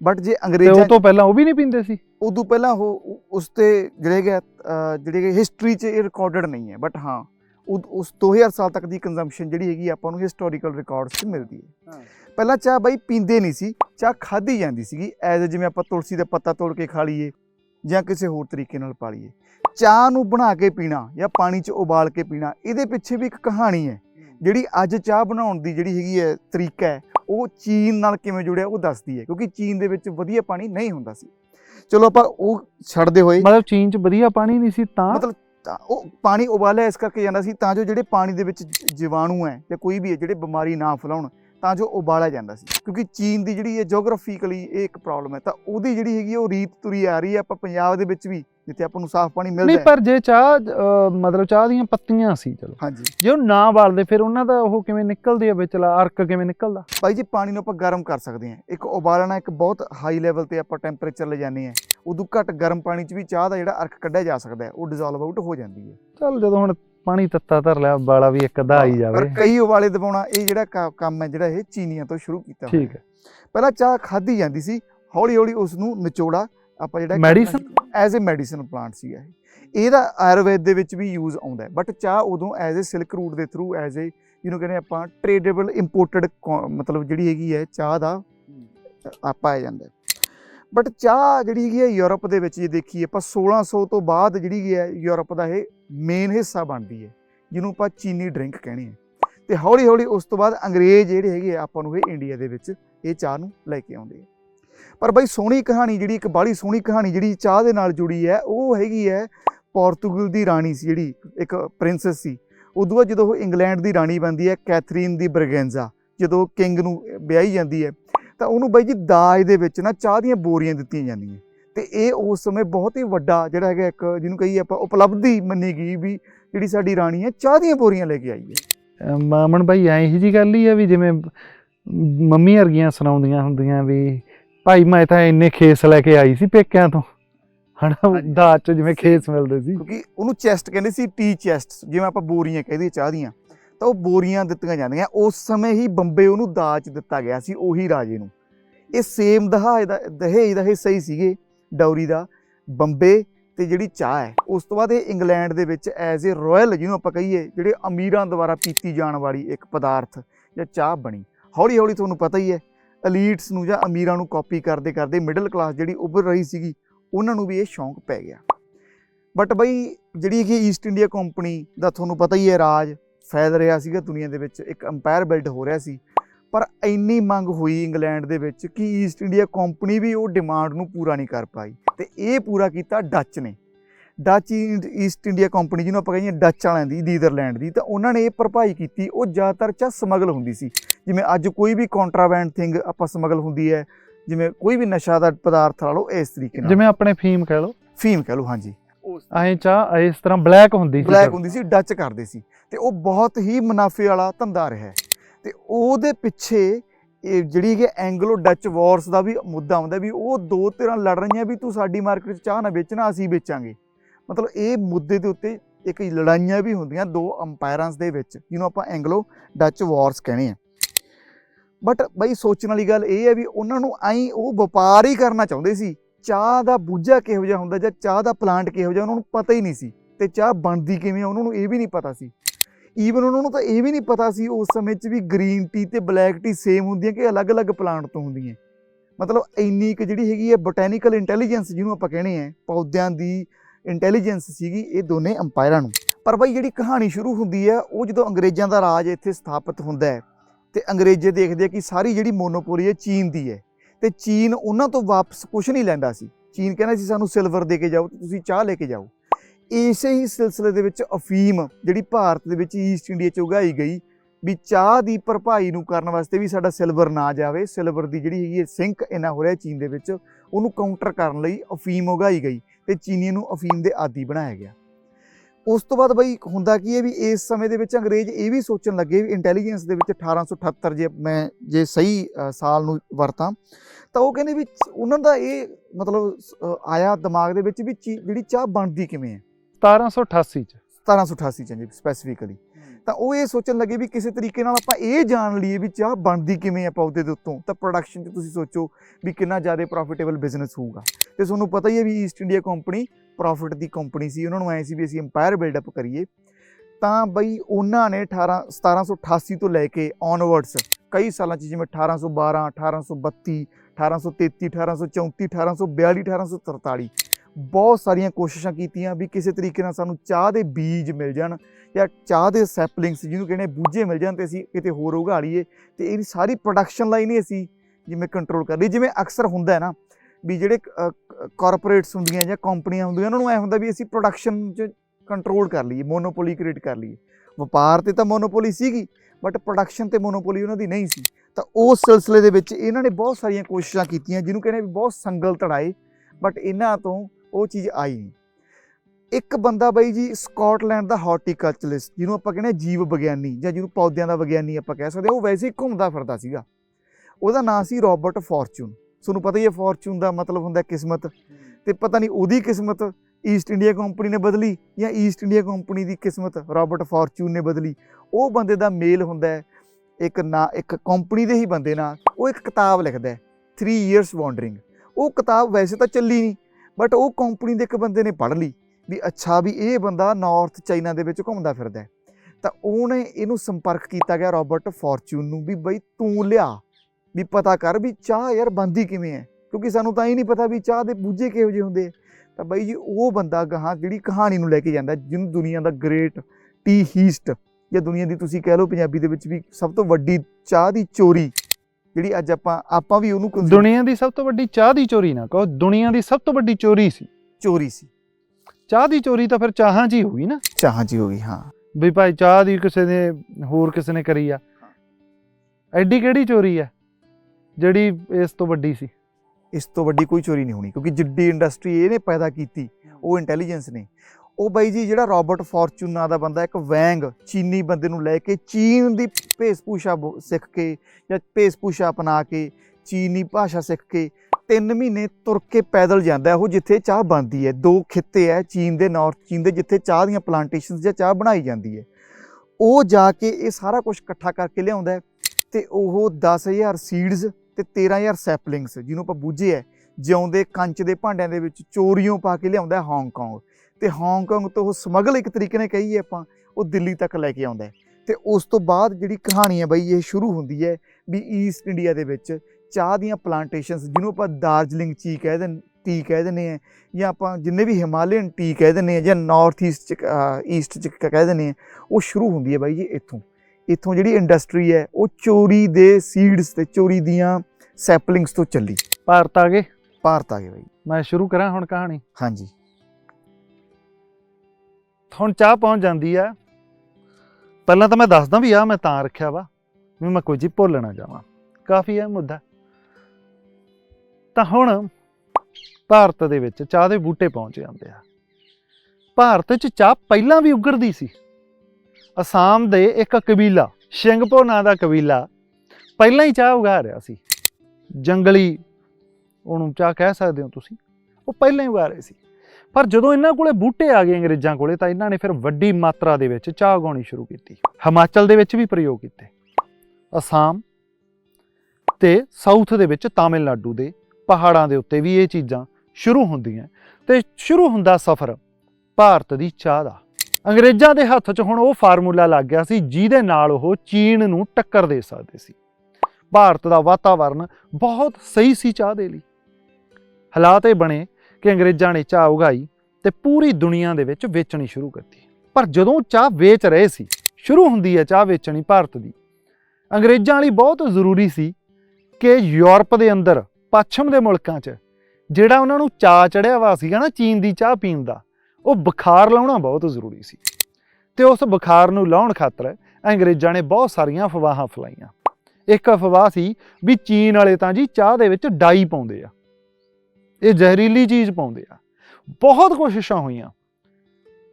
ਬਟ ਜੇ ਤੇ ਉਹ ਅੰਗਰੇਜ਼ਾਂ ਤੋਂ ਪਹਿਲਾਂ ਉਹ ਵੀ ਨਹੀਂ ਪੀਂਦੇ ਸੀ? ਉਦੋਂ ਪਹਿਲਾਂ ਉਹ ਉਸ ਤੇ ਜਿਹੜੇ ਜਿਹੜੇ ਹਿਸਟਰੀ 'ਚ ਇਹ ਰਿਕਾਰਡਡ ਨਹੀਂ ਹੈ ਬਟ ਹਾਂ। ਉਸ 2000 ਸਾਲ ਤੱਕ ਦੀ ਕੰਜ਼ੰਪਸ਼ਨ ਜਿਹੜੀ ਹੈਗੀ ਆਪਾਂ ਨੂੰ ਹਿਸਟੋਰੀਕਲ ਰਿਕਾਰਡਸ 'ਚ ਮਿਲਦੀ ਹੈ। ਪਹਿਲਾਂ ਚਾਹ ਬਾਈ ਪੀਂਦੇ ਨਹੀਂ ਸੀ ਚਾਹ ਖਾਧੀ ਜਾਂਦੀ ਸੀਗੀ ਐਜ਼ ਜਿਵੇਂ ਆਪਾਂ ਤੁਲਸੀ ਦਾ ਪੱਤਾ ਤੋੜ ਕੇ ਖਾ ਲਈਏ ਜਾਂ ਕਿਸੇ ਹੋਰ ਤਰੀਕੇ ਨਾਲ ਪਾ ਲਈਏ। ਚਾਹ ਨੂੰ ਬਣਾ ਕੇ ਪੀਣਾ ਜਾਂ ਪਾਣੀ 'ਚ ਉਬਾਲ ਕੇ ਪੀਣਾ ਇਹਦੇ ਪਿੱਛੇ ਵੀ ਇੱਕ ਕਹਾਣੀ ਹੈ। ਜਿਹੜੀ ਅੱਜ ਚਾਹ ਬਣਾਉਣ ਦੀ ਜਿਹੜੀ ਹੈਗੀ ਹੈ ਤਰੀਕਾ ਹੈ ਉਹ ਚੀਨ ਨਾਲ ਕਿਵੇਂ ਜੁੜਿਆ ਉਹ ਦੱਸਦੀ ਹੈ ਕਿਉਂਕਿ ਚੀਨ ਦੇ ਵਿੱਚ ਵਧੀਆ ਪਾਣੀ ਨਹੀਂ ਹੁੰਦਾ ਸੀ। ਚਲੋ ਆਪਾਂ ਉਹ ਛੱਡਦੇ ਹੋਏ ਮਤਲਬ ਚੀਨ 'ਚ ਵਧੀਆ ਪਾਣੀ ਨਹੀਂ ਸੀ ਤਾਂ ਮਤਲਬ ਤਾਂ ਉਹ ਪਾਣੀ ਉਬਾਲਿਆ ਇਸ ਕਰਕੇ ਜਾਂਦਾ ਸੀ ਤਾਂ ਜੋ ਜਿਹੜੇ ਪਾਣੀ ਦੇ ਵਿੱਚ ਜੀਵਾਣੂ ਹੈ ਜਾਂ ਕੋਈ ਵੀ ਹੈ, ਜਿਹੜੇ ਬਿਮਾਰੀ ਨਾ ਫੈਲਾਉਣ। ਤਾਂ ਜੋ ਉਬਾਲਿਆ ਜਾਂਦਾ ਸੀ। ਕਿਉਂਕਿ ਚੀਨ ਦੀ ਜਿਹੜੀ ਹੈ ਜੀਓਗ੍ਰਾਫੀਕਲੀ ਇਹ ਇੱਕ ਪ੍ਰੋਬਲਮ ਹੈ। ਤਾਂ ਉਹਦੀ ਜਿਹੜੀ ਹੈਗੀ ਹੈ ਉਹ ਰੀਤ ਤੁਰੀ ਆ ਰਹੀ ਹੈ। ਆਪਾਂ ਪੰਜਾਬ ਦੇ ਵਿੱਚ ਵੀ ਜਿੱਥੇ ਆਪਾਂ ਨੂੰ ਸਾਫ਼ ਪਾਣੀ ਨਹੀਂ ਮਿਲਦਾ ਹੈ। ਪਰ ਜੇ ਚਾਹ ਮਤਲਬ ਚਾਹ ਦੀਆਂ ਪੱਤੀਆਂ ਸੀ ਚਲੋ। ਹਾਂਜੀ। ਜੇ ਉਹ ਨਾ ਬਾਲਦੇ ਫਿਰ ਉਹਨਾਂ ਦਾ ਉਹ ਕਿਵੇਂ ਨਿਕਲਦੀ ਆ ਵਿਚਲਾ ਅਰਕ ਕਿਵੇਂ ਨਿਕਲਦਾ? ਭਾਈ ਜੀ ਪਾਣੀ ਨੂੰ ਆਪਾਂ ਗਰਮ ਕਰ ਸਕਦੇ ਹਾਂ। ਇੱਕ ਉਬਾਲਣਾ ਇੱਕ ਬਹੁਤ ਹਾਈ ਲੈਵਲ ਤੇ ਆਪਾਂ ਟੈਂਪਰੇਚਰ ਲੈ ਜਾਂਦੇ ਹਾਂ। ਉਦੋਂ ਘੱਟ ਗਰਮ ਪਾਣੀ 'ਚ ਵੀ ਚਾਹ ਦਾ ਜਿਹੜਾ ਅਰਕ ਕੱਢਿਆ ਜਾ ਸਕਦਾ ਹੈ ਉਹ ਡਿਸੋਲਵ ਆਊਟ ਹੋ ਜਾਂਦੀ ਹੈ। ਚੱਲ ਜਦੋਂ ਹੁਣ ਪਾਣੀ ਤੱਤਾ ਧਰ ਲਿਆ ਵਾਲਾ ਵੀ ਇੱਕ ਅੱਧਾ ਆਈ ਪਰ ਜਾਵੇ। ਕਈ ਉਬਾਲੇ ਦਬਾਉਣਾ ਇਹ ਜਿਹੜਾ ਕ- ਕੰਮ ਹੈ ਜਿਹੜਾ ਇਹ ਚੀਨੀਆਂ ਤੋਂ ਸ਼ੁਰੂ ਕੀਤਾ ਹੋਇਆ। ਠੀਕ ਹੈ। ਪਹਿਲਾਂ ਚਾਹ ਖਾਧੀ ਜਾਂਦੀ ਸੀ ਹੌਲੀ ਹੌਲੀ ਉਸ ਨੂੰ ਨਿਚੋੜਾ ਆਪਾਂ ਜਿਹੜਾ Medicine? As a medicine plant ਸੀਗਾ ਇਹ। ਇਹਦਾ ਆਯੁਰਵੇਦ ਦੇ ਵਿੱਚ ਵੀ ਯੂਜ਼ ਆਉਂਦਾ ਹੈ ਬਟ ਚਾਹ ਉਦੋਂ ਐਜ਼ ਅ ਸਿਲਕ ਰੂਟ ਦੇ ਥਰੂ ਐਜ਼ ਅ ਜਿਹਨੂੰ ਕਹਿੰਦੇ ਆਪਾਂ ਟ੍ਰੇਡੇਬਲ ਇੰਪੋਰਟਡ ਮਤਲਬ ਜਿਹੜੀ ਹੈਗੀ ਹੈ ਚਾਹ ਦਾ ਆ ਪਾਇਆ ਜਾਂਦਾ ਬਟ ਚਾਹ ਜਿਹੜੀ ਹੈਗੀ ਹੈ ਯੂਰਪ ਦੇ ਵਿੱਚ ਜੇ ਦੇਖੀਏ, ਆਪਾਂ 1600 ਤੋਂ ਬਾਅਦ ਜਿਹੜੀ ਹੈ ਯੂਰਪ ਦਾ ਇਹ ਮੇਨ ਹਿੱਸਾ ਬਣਦੀ ਹੈ, ਜਿਹਨੂੰ ਆਪਾਂ ਚੀਨੀ ਡਰਿੰਕ ਕਹਿੰਦੇ ਆ ਤੇ ਹੌਲੀ ਹੌਲੀ ਉਸ ਤੋਂ ਬਾਅਦ ਅੰਗਰੇਜ਼ ਜਿਹੜੇ ਹੈਗੇ ਆ, ਆਪਾਂ ਨੂੰ ਇਹ ਇੰਡੀਆ ਦੇ ਵਿੱਚ ਇਹ ਚਾਹ ਨੂੰ ਲੈ ਕੇ ਆਉਂਦੇ ਆ। ਪਰ ਬਈ ਸੋਹਣੀ ਕਹਾਣੀ ਜਿਹੜੀ, ਇੱਕ ਬਾਹਲੀ ਸੋਹਣੀ ਕਹਾਣੀ ਜਿਹੜੀ ਚਾਹ ਦੇ ਨਾਲ ਜੁੜੀ ਹੈ, ਉਹ ਹੈਗੀ ਹੈ ਪੋਰਤੁਗਲ ਦੀ ਰਾਣੀ ਸੀ ਜਿਹੜੀ, ਇੱਕ ਪ੍ਰਿੰਸੈਸ ਸੀ। ਉਦੋਂ ਬਾਅਦ ਜਦੋਂ ਉਹ ਇੰਗਲੈਂਡ ਦੀ ਰਾਣੀ ਬਣਦੀ ਹੈ ਕੈਥਰੀਨ ਦੀ ਬਰਗੈਂਜ਼ਾ ਜਦੋਂ ਕਿੰਗ ਨੂੰ ਵਿਆਹੀ ਜਾਂਦੀ ਹੈ ਤਾਂ ਉਹਨੂੰ ਬਾਈ ਜੀ ਦਾਜ ਦੇ ਵਿੱਚ ਨਾ ਚਾਹ ਦੀਆਂ ਬੋਰੀਆਂ ਦਿੱਤੀਆਂ ਜਾਂਦੀਆਂ। ਤੇ ਇਹ ਉਸ ਸਮੇਂ ਬਹੁਤ ਹੀ ਵੱਡਾ ਜਿਹੜਾ ਹੈਗਾ ਇੱਕ ਜਿਹਨੂੰ ਕਹੀਏ ਆਪਾਂ ਉਪਲਬਧੀ ਮੰਨੀ ਗਈ ਵੀ ਜਿਹੜੀ ਸਾਡੀ ਰਾਣੀ ਹੈ ਚਾਹ ਦੀਆਂ ਬੋਰੀਆਂ ਲੈ ਕੇ ਆਈ ਹੈ। ਮਾਮਨ ਭਾਈ ਐਂ ਹੀ ਜੀ ਗੱਲ ਹੀ ਆ ਵੀ ਜਿਵੇਂ ਮੰਮੀ ਵਰਗੀਆਂ ਸੁਣਾਉਂਦੀਆਂ ਹੁੰਦੀਆਂ ਵੀ ਭਾਈ ਮੈਂ ਤਾਂ ਇੰਨੇ ਖੇਸ ਲੈ ਕੇ ਆਈ ਸੀ ਪੇਕਿਆਂ ਤੋਂ। ਹਾਂਜੀ। ਦਾਜ ਚ ਜਿਵੇਂ ਖੇਸ ਮਿਲਦੇ ਸੀ। ਕਿਉਂਕਿ ਉਹਨੂੰ ਚੈਸਟ ਕਹਿੰਦੇ ਸੀ ਟੀ ਚੈਸਟ ਜਿਵੇਂ ਆਪਾਂ ਬੋਰੀਆਂ ਕਹਿੰਦੇ ਚਾਹ ਦੀਆਂ। ਤਾਂ ਉਹ ਬੋਰੀਆਂ ਦਿੱਤੀਆਂ ਜਾਂਦੀਆਂ। ਉਸ ਸਮੇਂ ਹੀ ਬੰਬੇ ਉਹਨੂੰ ਦਾਜ ਦਿੱਤਾ ਗਿਆ ਸੀ, ਉਹੀ ਰਾਜੇ ਨੂੰ। ਇਹ ਸੇਮ ਦਹਾਜ ਦਾ, ਦਹੇਜ ਦਾ ਹਿੱਸਾ ਹੀ ਸੀਗੇ ਡੌਰੀ ਦਾ, ਬੰਬੇ ਤੇ ਜਿਹੜੀ ਚਾਹ ਹੈ। ਉਸ ਤੋਂ ਬਾਅਦ ਇਹ ਇੰਗਲੈਂਡ ਦੇ ਵਿੱਚ ਐਜ਼ ਅ ਰਾਇਲ ਜਿਹਨੂੰ ਆਪਾਂ ਕਹੀਏ, ਜਿਹੜੇ ਅਮੀਰਾਂ ਦੁਆਰਾ ਪੀਤੀ ਜਾਣ ਵਾਲੀ ਇੱਕ ਪਦਾਰਥ ਜਾਂ ਚਾਹ ਬਣੀ। ਹੌਲੀ ਹੌਲੀ ਤੁਹਾਨੂੰ ਪਤਾ ਹੀ ਹੈ ਐਲੀਟਸ ਨੂੰ ਜਾਂ ਅਮੀਰਾਂ ਨੂੰ ਕਾਪੀ ਕਰਦੇ ਕਰਦੇ ਮਿਡਲ ਕਲਾਸ ਜਿਹੜੀ ਉੱਭਰ ਰਹੀ ਸੀਗੀ, ਉਹਨਾਂ ਨੂੰ ਵੀ ਇਹ ਸ਼ੌਂਕ ਪੈ ਗਿਆ। ਬਟ ਬਈ, ਜਿਹੜੀ ਕਿ ਈਸਟ ਇੰਡੀਆ ਕੰਪਨੀ ਦਾ ਤੁਹਾਨੂੰ ਪਤਾ ਹੀ ਹੈ ਰਾਜ ਫੈਲ ਰਿਹਾ ਸੀਗਾ ਦੁਨੀਆ ਦੇ ਵਿੱਚ ਇੱਕ ਅੰਪਾਇਰ ਬਿਲਡ ਹੋ ਰਿਹਾ ਸੀ। ਪਰ ਇੰਨੀ ਮੰਗ ਹੋਈ ਇੰਗਲੈਂਡ ਦੇ ਵਿੱਚ ਕਿ ਈਸਟ ਇੰਡੀਆ ਕੰਪਨੀ ਵੀ ਉਹ ਡਿਮਾਂਡ ਨੂੰ ਪੂਰਾ ਨਹੀਂ ਕਰ ਪਾਈ ਤੇ ਇਹ ਪੂਰਾ ਕੀਤਾ ਡੱਚ ਨੇ। ਡੱਚ ਈਸਟ- ਇੰਡੀਆ ਕੰਪਨੀ ਜਿਹਨੂੰ ਆਪਾਂ ਕਹਿੰਦੇ ਡੱਚ ਵਾਲਿਆਂ ਦੀ ਨੀਦਰਲੈਂਡ ਦੀ ਤਾਂ ਉਹਨਾਂ ਨੇ ਇਹ ਭਰਪਾਈ ਕੀਤੀ ਉਹ ਜ਼ਿਆਦਾਤਰ ਚਾ ਸਮਗਲ ਹੁੰਦੀ ਸੀ। ਜਿਵੇਂ ਅੱਜ ਕੋਈ ਵੀ ਕੰਟਰਾਬੈਂਡ ਥਿੰਗ ਆਪਾਂ ਸਮਗਲ ਹੁੰਦੀ ਹੈ ਜਿਵੇਂ ਕੋਈ ਵੀ ਨਸ਼ਾ ਦਾ ਪਦਾਰਥ ਲਾ ਲਓ ਇਸ ਤਰੀਕੇ ਨਾਲ। ਜਿਵੇਂ ਆਪਣੇ ਫੀਮ ਕਹਿ ਲਓ। ਫੀਮ ਕਹ ਲਓ ਹਾਂਜੀ। ਐਂ ਚਾਹ ਇਸ ਤਰ੍ਹਾਂ ਬਲੈਕ ਹੁੰਦੀ ਸੀ ਬਲੈਕ। ਹੁੰਦੀ ਸੀ ਡੱਚ ਕਰਦੇ ਸੀ। ਤੇ ਉਹ ਬਹੁਤ ਹੀ ਮੁਨਾਫੇ ਵਾਲਾ ਧੰਦਾ ਰਿਹਾ। ਤੇ ਉਹਦੇ ਪਿੱਛੇ ਇਹ ਜਿਹੜੀ ਕਿ ਐਂਗਲੋ ਡੱਚ ਵਾਰਸ ਦਾ ਵੀ ਮੁੱਦਾ ਆਉਂਦਾ ਵੀ ਉਹ ਦੋ ਧਿਰਾਂ ਲੜ ਰਹੀਆਂ ਵੀ ਤੂੰ ਸਾਡੀ ਮਾਰਕੀਟ 'ਚ ਚਾਹ ਨਾ ਵੇਚਣਾ ਅਸੀਂ ਵੇਚਾਂਗੇ। ਮਤਲਬ ਇਹ ਮੁੱਦੇ ਦੇ ਉੱਤੇ ਇੱਕ ਲੜਾਈਆਂ ਵੀ ਹੁੰਦੀਆਂ ਦੋ ਅੰਪਾਇਰਸ ਦੇ ਵਿੱਚ ਜਿਹਨੂੰ ਆਪਾਂ ਐਂਗਲੋ ਡੱਚ ਵਾਰਸ ਕਹਿੰਦੇ ਆ ਬਟ ਬਈ ਸੋਚਣ ਵਾਲੀ ਗੱਲ ਇਹ ਹੈ ਵੀ ਉਹਨਾਂ ਨੂੰ ਐਂ ਉਹ ਵਪਾਰ ਹੀ ਕਰਨਾ ਚਾਹੁੰਦੇ ਸੀ। ਚਾਹ ਦਾ ਬੂਝਾ ਕਿਹੋ ਜਿਹਾ ਹੁੰਦਾ ਜਾਂ ਚਾਹ ਦਾ ਪਲਾਂਟ ਕਿਹੋ ਜਿਹਾ, ਉਹਨਾਂ ਨੂੰ ਪਤਾ ਹੀ ਨਹੀਂ ਸੀ ਤੇ ਚਾਹ ਬਣਦੀ ਕਿਵੇਂ ਆ, ਉਹਨਾਂ ਨੂੰ ਇਹ ਵੀ ਨਹੀਂ ਪਤਾ ਸੀ। ਈਵਨ ਉਹਨਾਂ ਨੂੰ ਤਾਂ ਇਹ ਵੀ ਨਹੀਂ ਪਤਾ ਸੀ ਉਸ ਸਮੇਂ 'ਚ ਵੀ ਗ੍ਰੀਨ ਟੀ ਤੇ ਬਲੈਕ ਟੀ ਸੇਮ ਹੁੰਦੀਆਂ ਕਿ ਅਲੱਗ-ਅਲੱਗ ਪਲਾਂਟ ਤੋਂ ਹੁੰਦੀਆਂ। ਮਤਲਬ ਇੰਨੀ ਕੁ ਜਿਹੜੀ ਹੈਗੀ ਹੈ ਬੋਟੈਨੀਕਲ ਇੰਟੈਲੀਜੈਂਸ ਜਿਹਨੂੰ ਆਪਾਂ ਕਹਿੰਦੇ ਆ, ਪੌਦਿਆਂ ਦੀ ਇੰਟੈਲੀਜੈਂਸ ਸੀਗੀ ਇਹ ਦੋਨੇ ਅੰਪਾਇਰਾਂ ਨੂੰ। ਪਰ ਬਈ ਜਿਹੜੀ ਕਹਾਣੀ ਸ਼ੁਰੂ ਹੁੰਦੀ ਹੈ ਉਹ ਜਦੋਂ ਅੰਗਰੇਜ਼ਾਂ ਦਾ ਰਾਜ ਇੱਥੇ ਸਥਾਪਿਤ ਹੁੰਦਾ ਹੈ ਤੇ ਅੰਗਰੇਜ਼ੇ ਦੇਖਦੇ ਆ ਕਿ ਸਾਰੀ ਜਿਹੜੀ ਮੋਨੋਪੋਲੀ ਹੈ ਚੀਨ ਦੀ ਹੈ। ਤੇ ਚੀਨ ਉਹਨਾਂ ਤੋਂ ਵਾਪਸ ਕੁਝ ਨਹੀਂ ਲੈਂਦਾ ਸੀ। ਚੀਨ ਕਹਿੰਦਾ ਸੀ, ਸਾਨੂੰ ਸਿਲਵਰ ਦੇ ਕੇ ਜਾਓ ਤੇ ਤੁਸੀਂ ਚਾਹ ਲੈ ਕੇ ਜਾਓ। ਇਸੇ ਹੀ ਸਿਲਸਿਲੇ ਦੇ ਵਿੱਚ ਅਫੀਮ, ਜਿਹੜੀ ਭਾਰਤ ਦੇ ਵਿੱਚ ਈਸਟ ਇੰਡੀਆ ਚ ਉਗਾਈ ਗਈ, ਵੀ ਚਾਹ ਦੀ ਭਰਪਾਈ ਨੂੰ ਕਰਨ ਵਾਸਤੇ ਵੀ ਸਾਡਾ ਸਿਲਵਰ ਨਾ ਜਾਵੇ ਸਿਲਵਰ ਦੀ ਜਿਹੜੀ ਹੈਗੀ ਹੈ ਸਿੰਕ ਇਹਨਾਂ ਹੋ ਰਿਹਾ ਚੀਨ ਦੇ ਵਿੱਚ, ਉਹਨੂੰ ਕਾਊਂਟਰ ਕਰਨ ਲਈ ਅਫੀਮ ਉਗਾਈ ਗਈ ਤੇ ਚੀਨੀ ਨੂੰ ਅਫੀਮ ਦੇ ਆਦੀ ਬਣਾਇਆ ਗਿਆ। ਉਸ ਤੋਂ ਬਾਅਦ ਬਈ ਹੁੰਦਾ ਕੀ ਹੈ ਵੀ ਇਸ ਸਮੇਂ ਦੇ ਵਿੱਚ ਅੰਗਰੇਜ਼ ਇਹ ਵੀ ਸੋਚਣ ਲੱਗੇ ਵੀ ਇੰਟੈਲੀਜੈਂਸ ਦੇ ਵਿੱਚ 1878 ਜੇ ਮੈਂ ਜੇ ਸਹੀ ਸਾਲ ਨੂੰ ਵਰਤਾਂ ਤਾਂ ਉਹ ਕਹਿੰਦੇ ਵੀ ਉਹਨਾਂ ਦਾ ਇਹ ਮਤਲਬ ਆਇਆ ਦਿਮਾਗ ਦੇ ਵਿੱਚ ਵੀ ਜਿਹੜੀ ਚਾਹ ਬਣਦੀ ਕਿਵੇਂ ਹੈ? 1788 ਚ। 1788 ਚ ਜੀ ਸਪੈਸੀਫਿਕਲੀ ਤਾਂ ਉਹ ਇਹ ਸੋਚਣ ਲੱਗੇ ਵੀ ਕਿਸੇ ਤਰੀਕੇ ਨਾਲ ਆਪਾਂ ਇਹ ਜਾਣ ਲਈਏ ਵੀ ਚਾਹ ਬਣਦੀ ਕਿਵੇਂ ਆ ਪੌਦੇ ਦੇ ਉੱਤੋਂ। ਤਾਂ ਪ੍ਰੋਡਕਸ਼ਨ 'ਚ ਤੁਸੀਂ ਸੋਚੋ ਵੀ ਕਿੰਨਾ ਜ਼ਿਆਦਾ ਪ੍ਰੋਫਿਟੇਬਲ ਬਿਜ਼ਨਸ ਹੋਊਗਾ। ਤੇ ਤੁਹਾਨੂੰ ਪਤਾ ਹੀ ਹੈ ਵੀ ਈਸਟ ਇੰਡੀਆ ਕੰਪਨੀ ਪ੍ਰੋਫਿਟ ਦੀ ਕੰਪਨੀ ਸੀ, ਉਹਨਾਂ ਨੂੰ ਐ ਸੀ ਵੀ ਅਸੀਂ ਇੰਪਾਇਰ ਬਿਲਡਅਪ ਕਰੀਏ। ਤਾਂ ਬਈ ਉਹਨਾਂ ਨੇ 18 1788 ਤੋਂ ਲੈ ਕੇ ਔਨਵਰਡਸ ਕਈ ਸਾਲਾਂ 'ਚ ਜਿਵੇਂ 1812 1832 1833 1834 1842 1843 ਬਹੁਤ ਸਾਰੀਆਂ ਕੋਸ਼ਿਸ਼ਾਂ ਕੀਤੀਆਂ ਵੀ ਕਿਸੇ ਤਰੀਕੇ ਨਾਲ ਸਾਨੂੰ ਚਾਹ ਦੇ ਬੀਜ ਮਿਲ ਜਾਣ ਜਾਂ ਚਾਹ ਦੇ ਸੈਪਲਿੰਗਸ ਜਿਹਨੂੰ ਕਹਿੰਦੇ ਬੂਝੇ ਮਿਲ ਜਾਣ ਤੇ ਅਸੀਂ ਕਿਤੇ ਹੋਰ ਉਗਾ ਲਈਏ ਤੇ ਇਹਦੀ ਸਾਰੀ ਪ੍ਰੋਡਕਸ਼ਨ ਲਾਈਨ ਹੀ ਅਸੀਂ ਜਿਵੇਂ ਕੰਟਰੋਲ ਕਰ ਲਈ ਜਿਵੇਂ ਅਕਸਰ ਹੁੰਦਾ ਹੈ ਨਾ ਵੀ ਜਿਹੜੇ ਕਾਰਪੋਰੇਟਸ ਹੁੰਦੀਆਂ ਜਾਂ ਕੰਪਨੀਆਂ ਹੁੰਦੀਆਂ, ਉਹਨਾਂ ਨੂੰ ਐ ਹੁੰਦਾ ਵੀ ਅਸੀਂ ਪ੍ਰੋਡਕਸ਼ਨ 'ਚ ਕੰਟਰੋਲ ਕਰ ਲਈਏ ਮੋਨੋਪੋਲੀ ਕ੍ਰੀਏਟ ਕਰ ਲਈਏ। ਵਪਾਰ ਤੇ ਤਾਂ ਮੋਨੋਪੋਲੀ ਸੀਗੀ ਬਟ ਪ੍ਰੋਡਕਸ਼ਨ ਤੇ ਮੋਨੋਪੋਲੀ ਉਹਨਾਂ ਦੀ ਨਹੀਂ ਸੀ। ਤਾਂ ਉਸ ਸਿਲਸਿਲੇ ਦੇ ਵਿੱਚ ਇਹਨਾਂ ਨੇ ਬਹੁਤ ਸਾਰੀਆਂ ਕੋਸ਼ਿਸ਼ਾਂ ਕੀਤੀਆਂ, ਜਿਹਨੂੰ ਕਹਿੰਦੇ ਵੀ ਬਹੁਤ ਸੰਗਲ ਤੜਾਏ ਬਟ ਇਹਨਾਂ ਤੋਂ ਉਹ ਚੀਜ਼ ਆਈ ਨਹੀਂ। ਇੱਕ ਬੰਦਾ ਬਾਈ ਜੀ ਸਕਾਟਲੈਂਡ ਦਾ ਹਾਰਟੀਕਲਚਰਲਿਸਟ, ਜਿਹਨੂੰ ਆਪਾਂ ਕਹਿੰਦੇ ਹਾਂ ਜੀਵ ਵਿਗਿਆਨੀ ਜਾਂ ਜਿਹਨੂੰ ਪੌਦਿਆਂ ਦਾ ਵਿਗਿਆਨੀ ਆਪਾਂ ਕਹਿ ਸਕਦੇ ਉਹ ਵੈਸੇ ਹੀ ਘੁੰਮਦਾ ਫਿਰਦਾ ਸੀਗਾ। ਉਹਦਾ ਨਾਂ ਸੀ ਰੋਬਰਟ ਫੋਰਚੂਨ। ਤੁਹਾਨੂੰ ਪਤਾ ਹੀ ਹੈ ਫੋਰਚੂਨ ਦਾ ਮਤਲਬ ਹੁੰਦਾ ਕਿਸਮਤ ਤੇ ਪਤਾ ਨਹੀਂ ਉਹਦੀ ਕਿਸਮਤ ਈਸਟ ਇੰਡੀਆ ਕੰਪਨੀ ਨੇ ਬਦਲੀ ਜਾਂ ਈਸਟ ਇੰਡੀਆ ਕੰਪਨੀ ਦੀ ਕਿਸਮਤ ਰਾਬਰਟ ਫੋਰਚੂਨ ਨੇ ਬਦਲੀ। ਉਹ ਬੰਦੇ ਦਾ ਮੇਲ ਹੁੰਦਾ ਹੈ, ਇੱਕ ਨਾ, ਇੱਕ ਕੰਪਨੀ ਦੇ ਹੀ ਬੰਦੇ ਨਾਲ। ਉਹ ਇੱਕ ਕਿਤਾਬ ਲਿਖਦਾ ਹੈ 3 ਇਅਰਸ ਵਾਂਡਰਿੰਗ ਉਹ ਕਿਤਾਬ ਵੈਸੇ ਤਾਂ ਚੱਲੀ ਨਹੀਂ। ਬਟ ਉਹ ਕੰਪਨੀ ਦੇ ਇੱਕ ਬੰਦੇ ਨੇ ਪੜ੍ਹ ਲਈ ਵੀ ਅੱਛਾ ਵੀ ਇਹ ਬੰਦਾ ਨਾਰਥ ਚਾਈਨਾ ਦੇ ਵਿੱਚ ਘੁੰਮਦਾ ਫਿਰਦਾ ਹੈ। ਤਾਂ ਉਹਨੇ ਇਹਨੂੰ ਸੰਪਰਕ ਕੀਤਾ ਗਿਆ ਰਾਬਰਟ ਫੋਰਚੂਨ ਨੂੰ ਵੀ ਬਈ ਤੂੰ ਲਿਆ ਵੀ ਪਤਾ ਕਰ ਵੀ ਚਾਹ ਯਾਰ ਬੰਦੀ ਕਿਵੇਂ ਹੈ, ਕਿਉਂਕਿ ਸਾਨੂੰ ਤਾਂ ਹੀ ਨਹੀਂ ਪਤਾ ਵੀ ਚਾਹ ਦੇ ਬੂਝੇ ਕਿਹੋ ਜਿਹੇ ਹੁੰਦੇ ਤਾਂ ਬਈ ਜੀ ਉਹ ਬੰਦਾ ਗਾਹਾਂ ਜਿਹੜੀ ਕਹਾਣੀ ਨੂੰ ਲੈ ਕੇ ਜਾਂਦਾ, ਜਿਹਨੂੰ ਦੁਨੀਆ ਦਾ ਗ੍ਰੇਟ ਟੀ ਹੀਸਟ ਜਾਂ ਦੁਨੀਆ ਦੀ ਤੁਸੀਂ ਕਹਿ ਲਓ ਪੰਜਾਬੀ ਦੇ ਵਿੱਚ ਵੀ ਸਭ ਤੋਂ ਵੱਡੀ ਚਾਹ ਦੀ ਚੋਰੀ ਜਿਹੜੀ ਅੱਜ ਆਪਾਂ ਆਪਾਂ ਵੀ ਉਹਨੂੰ consume- ਦੁਨੀਆ ਦੀ ਸਭ ਤੋਂ ਵੱਡੀ ਚਾਹ ਦੀ ਚੋਰੀ ਨਾ ਕਹੋ ਦੁਨੀਆ ਦੀ ਸਭ ਤੋਂ ਵੱਡੀ ਚੋਰੀ ਸੀ। ਚੋਰੀ ਸੀ। ਚਾਹ ਦੀ ਚੋਰੀ ਤਾਂ ਫਿਰ ਚਾਹਾਂ 'ਚ ਹੀ ਹੋਈ ਨਾ। ਚਾਹਾਂ ਜੀ ਹੋ ਗਈ ਹਾਂ। ਵੀ ਭਾਈ ਚਾਹ ਦੀ ਕਿਸੇ ਨੇ ਹੋਰ ਕਿਸੇ ਨੇ ਕਰੀ ਆ। ਐਡੀ ਕਿਹੜੀ ਚੋਰੀ ਆ ਜਿਹੜੀ ਇਸ ਤੋਂ ਵੱਡੀ ਸੀ? ਇਸ ਤੋਂ ਵੱਡੀ ਕੋਈ ਚੋਰੀ ਨਹੀਂ ਹੋਣੀ ਕਿਉਂਕਿ ਜਿੱਡੀ ਇੰਡਸਟਰੀ ਇਹਨੇ ਪੈਦਾ ਕੀਤੀ ਉਹ ਇੰਟੈਲੀਜੈਂਸ ਨੇ। ਉਹ ਬਾਈ ਜੀ, ਜਿਹੜਾ ਰਾਬਰਟ ਫੋਰਚੂਨਾ ਦਾ ਬੰਦਾ, ਇੱਕ ਵੈਂਗ ਚੀਨੀ ਬੰਦੇ ਨੂੰ ਲੈ ਕੇ ਚੀਨ ਦੀ ਭੇਸਭੂਸ਼ਾ ਬੋ- ਸਿੱਖ ਕੇ ਜਾਂ ਭੇਸਭੂਸ਼ਾ ਅਪਣਾ ਕੇ ਚੀਨੀ ਭਾਸ਼ਾ ਸਿੱਖ ਕੇ 3 ਮਹੀਨੇ ਤੁਰ ਕੇ ਪੈਦਲ ਜਾਂਦਾ ਉਹ ਜਿੱਥੇ ਚਾਹ ਬਣਦੀ ਹੈ, ਦੋ ਖਿੱਤੇ ਹੈ ਚੀਨ ਦੇ ਨਾਰਥ ਚੀਨ ਦੇ ਜਿੱਥੇ ਚਾਹ ਦੀਆਂ ਪਲਾਂਟੇਸ਼ਨਸ ਜਾਂ ਚਾਹ ਬਣਾਈ ਜਾਂਦੀ ਹੈ। ਉਹ ਜਾ ਕੇ ਇਹ ਸਾਰਾ ਕੁਝ ਇਕੱਠਾ ਕਰਕੇ ਲਿਆਉਂਦਾ ਹੈ ਤੇ ਉਹ 10000 ਸੀਡਸ ਤੇ 13000 ਸੈਪਲਿੰਗਸ ਜਿਹਨੂੰ ਆਪਾਂ ਬੂਝੇ ਹੈ, ਜਿਉਂਦੇ ਕੰਚ ਦੇ ਭਾਂਡਿਆਂ ਦੇ ਵਿੱਚ ਚੋਰੀਆਂ ਪਾ ਕੇ ਲਿਆਉਂਦਾ ਹੈ ਹਾਂਗਕਾਂਗ ਤੇ ਹਾਂਗਕਾਂਗ ਤੋਂ ਉਹ ਸਮਗਲ ਇੱਕ ਤਰੀਕੇ ਨਾਲ ਕਹੀਏ ਆਪਾਂ ਉਹ ਦਿੱਲੀ ਤੱਕ ਲੈ ਕੇ ਆਉਂਦਾ ਤੇ ਉਸ ਤੋਂ ਬਾਅਦ ਜਿਹੜੀ ਕਹਾਣੀ ਹੈ ਬਈ ਇਹ ਸ਼ੁਰੂ ਹੁੰਦੀ ਹੈ ਵੀ ਈਸਟ ਇੰਡੀਆ ਦੇ ਵਿੱਚ ਚਾਹ ਦੀਆਂ ਪਲਾਂਟੇਸ਼ਨਸ ਜਿਹਨੂੰ ਆਪਾਂ ਦਾਰਜਲਿੰਗ ਚੀ ਕਹਿ ਦਿੰ ਟੀ ਕਹਿ ਦਿੰਦੇ ਆ ਜਾਂ ਆਪਾਂ ਜਿੰਨੇ ਵੀ ਹਿਮਾਲਯਨ ਟੀ ਕਹਿ ਦਿੰਦੇ ਆ ਜਾਂ ਨਾਰਥ ਈਸਟ ਚ ਈਸਟ ਚ ਕਹਿ ਦਿੰਦੇ ਆ ਉਹ ਸ਼ੁਰੂ ਹੁੰਦੀ ਹੈ ਬਾਈ ਜੀ ਇੱਥੋਂ। ਇੱਥੋਂ ਜਿਹੜੀ ਇੰਡਸਟਰੀ ਹੈ ਉਹ ਚੋਰੀ ਦੇ ਸੀਡਸ ਤੇ ਚੋਰੀ ਦੀਆਂ ਸੈਪਲਿੰਗਸ ਤੋਂ ਚੱਲੀ। ਭਾਰਤ ਆ ਗਏ। ਭਾਰਤ ਆ ਗਏ ਬਾਈ। ਮੈਂ ਸ਼ੁਰੂ ਕਰਾਂ ਹੁਣ ਕਹਾਣੀ? ਹਾਂਜੀ। ਹੁਣ ਚਾਹ ਪਹੁੰਚ ਜਾਂਦੀ ਆ। ਪਹਿਲਾਂ ਤਾਂ ਮੈਂ ਦੱਸਦਾ ਵੀ ਆ, ਮੈਂ ਤਾਂ ਰੱਖਿਆ ਵਾ, ਵੀ ਮੈਂ ਕੋਈ ਜੀ ਭੁੱਲ ਨਾ ਜਾਵਾਂ। ਕਾਫੀ ਹੈ ਮੁੱਦਾ। ਤਾਂ ਹੁਣ ਭਾਰਤ ਦੇ ਵਿੱਚ ਚਾਹ ਦੇ ਬੂਟੇ ਪਹੁੰਚ ਜਾਂਦੇ ਆ। ਭਾਰਤ 'ਚ ਚਾਹ ਪਹਿਲਾਂ ਵੀ ਉੱਗਰਦੀ ਸੀ। ਅਸਾਮ ਦੇ ਇੱਕ ਕਬੀਲਾ, ਸ਼ਿੰਗਪੋ ਨਾਂ ਦਾ ਕਬੀਲਾ, ਪਹਿਲਾਂ ਹੀ ਚਾਹ ਉਗਾ ਰਿਹਾ ਸੀ। ਜੰਗਲੀ, ਉਹਨੂੰ ਚਾਹ ਕਹਿ ਸਕਦੇ ਹੋ ਤੁਸੀਂ, ਉਹ ਪਹਿਲਾਂ ਹੀ ਉਗਾ ਰਹੇ ਸੀ। ਪਰ ਜਦੋਂ ਇਹਨਾਂ ਕੋਲੇ ਬੂਟੇ ਆ ਗਏ ਅੰਗਰੇਜ਼ਾਂ ਕੋਲੇ, ਤਾਂ ਇਹਨਾਂ ਨੇ ਫਿਰ ਵੱਡੀ ਮਾਤਰਾ ਦੇ ਵਿੱਚ ਚਾਹ ਉਗਾਉਣੀ ਸ਼ੁਰੂ ਕੀਤੀ। ਹਿਮਾਚਲ ਦੇ ਵਿੱਚ ਵੀ ਪ੍ਰਯੋਗ ਕੀਤੇ। ਅਸਾਮ ਤੇ ਸਾਊਥ ਦੇ ਵਿੱਚ ਤਾਮਿਲਨਾਡੂ ਦੇ ਪਹਾੜਾਂ ਦੇ ਉੱਤੇ ਵੀ ਇਹ ਚੀਜ਼ਾਂ ਸ਼ੁਰੂ ਹੁੰਦੀਆਂ। ਤੇ ਸ਼ੁਰੂ ਹੁੰਦਾ ਸਫ਼ਰ ਭਾਰਤ ਦੀ ਚਾਹ ਦਾ। ਅੰਗਰੇਜ਼ਾਂ ਦੇ ਹੱਥ 'ਚ ਹੁਣ ਉਹ ਫਾਰਮੂਲਾ ਲੱਗ ਗਿਆ ਸੀ, ਜਿਹਦੇ ਨਾਲ ਉਹ ਚੀਨ ਨੂੰ ਟੱਕਰ ਦੇ ਸਕਦੇ ਸੀ। ਭਾਰਤ ਦਾ ਵਾਤਾਵਰਣ ਬਹੁਤ ਸਹੀ ਸੀ ਚਾਹ ਦੇ ਲਈ। ਹਾਲਾਤ ਇਹ ਬਣੇ ਕਿ ਅੰਗਰੇਜ਼ਾਂ ਨੇ ਚਾਹ ਉਗਾਈ ਤੇ ਪੂਰੀ ਦੁਨੀਆ ਦੇ ਵਿੱਚ ਵੇਚਣੀ ਸ਼ੁਰੂ ਕਰਤੀ। ਪਰ ਜਦੋਂ ਚਾਹ ਵੇਚ ਰਹੇ ਸੀ, ਸ਼ੁਰੂ ਹੁੰਦੀ ਹੈ ਚਾਹ ਵੇਚਣੀ ਭਾਰਤ ਦੀ। ਅੰਗਰੇਜ਼ਾਂ ਲਈ ਬਹੁਤ ਜ਼ਰੂਰੀ ਸੀ ਕਿ ਯੂਰਪ ਦੇ ਅੰਦਰ, ਪੱਛਮ ਦੇ ਮੁਲਕਾਂ 'ਚ ਜਿਹੜਾ ਉਹਨਾਂ ਨੂੰ ਚਾਹ ਚੜਿਆ ਵਾ ਸੀਗਾ ਨਾ, ਚੀਨ ਦੀ ਚਾਹ ਪੀਣ ਦਾ, ਉਹ ਬੁਖਾਰ ਲਾਉਣਾ ਬਹੁਤ ਜ਼ਰੂਰੀ ਸੀ। ਤੇ ਉਸ ਬੁਖਾਰ ਨੂੰ ਲਾਉਣ ਖਾਤਰ ਅੰਗਰੇਜ਼ਾਂ ਨੇ ਬਹੁਤ ਸਾਰੀਆਂ ਅਫਵਾਹਾਂ ਫਲਾਈਆਂ। ਇੱਕ ਅਫਵਾਹ ਸੀ ਵੀ ਚੀਨ ਵਾਲੇ ਤਾਂ ਜੀ ਚਾਹ ਦੇ ਵਿੱਚ ਡਾਈ ਪਾਉਂਦੇ ਆ। ਇਹ ਜ਼ਹਿਰੀਲੀ ਚੀਜ਼ ਪਾਉਂਦੇ ਆ। ਬਹੁਤ ਕੋਸ਼ਿਸ਼ਾਂ ਹੋਈਆਂ।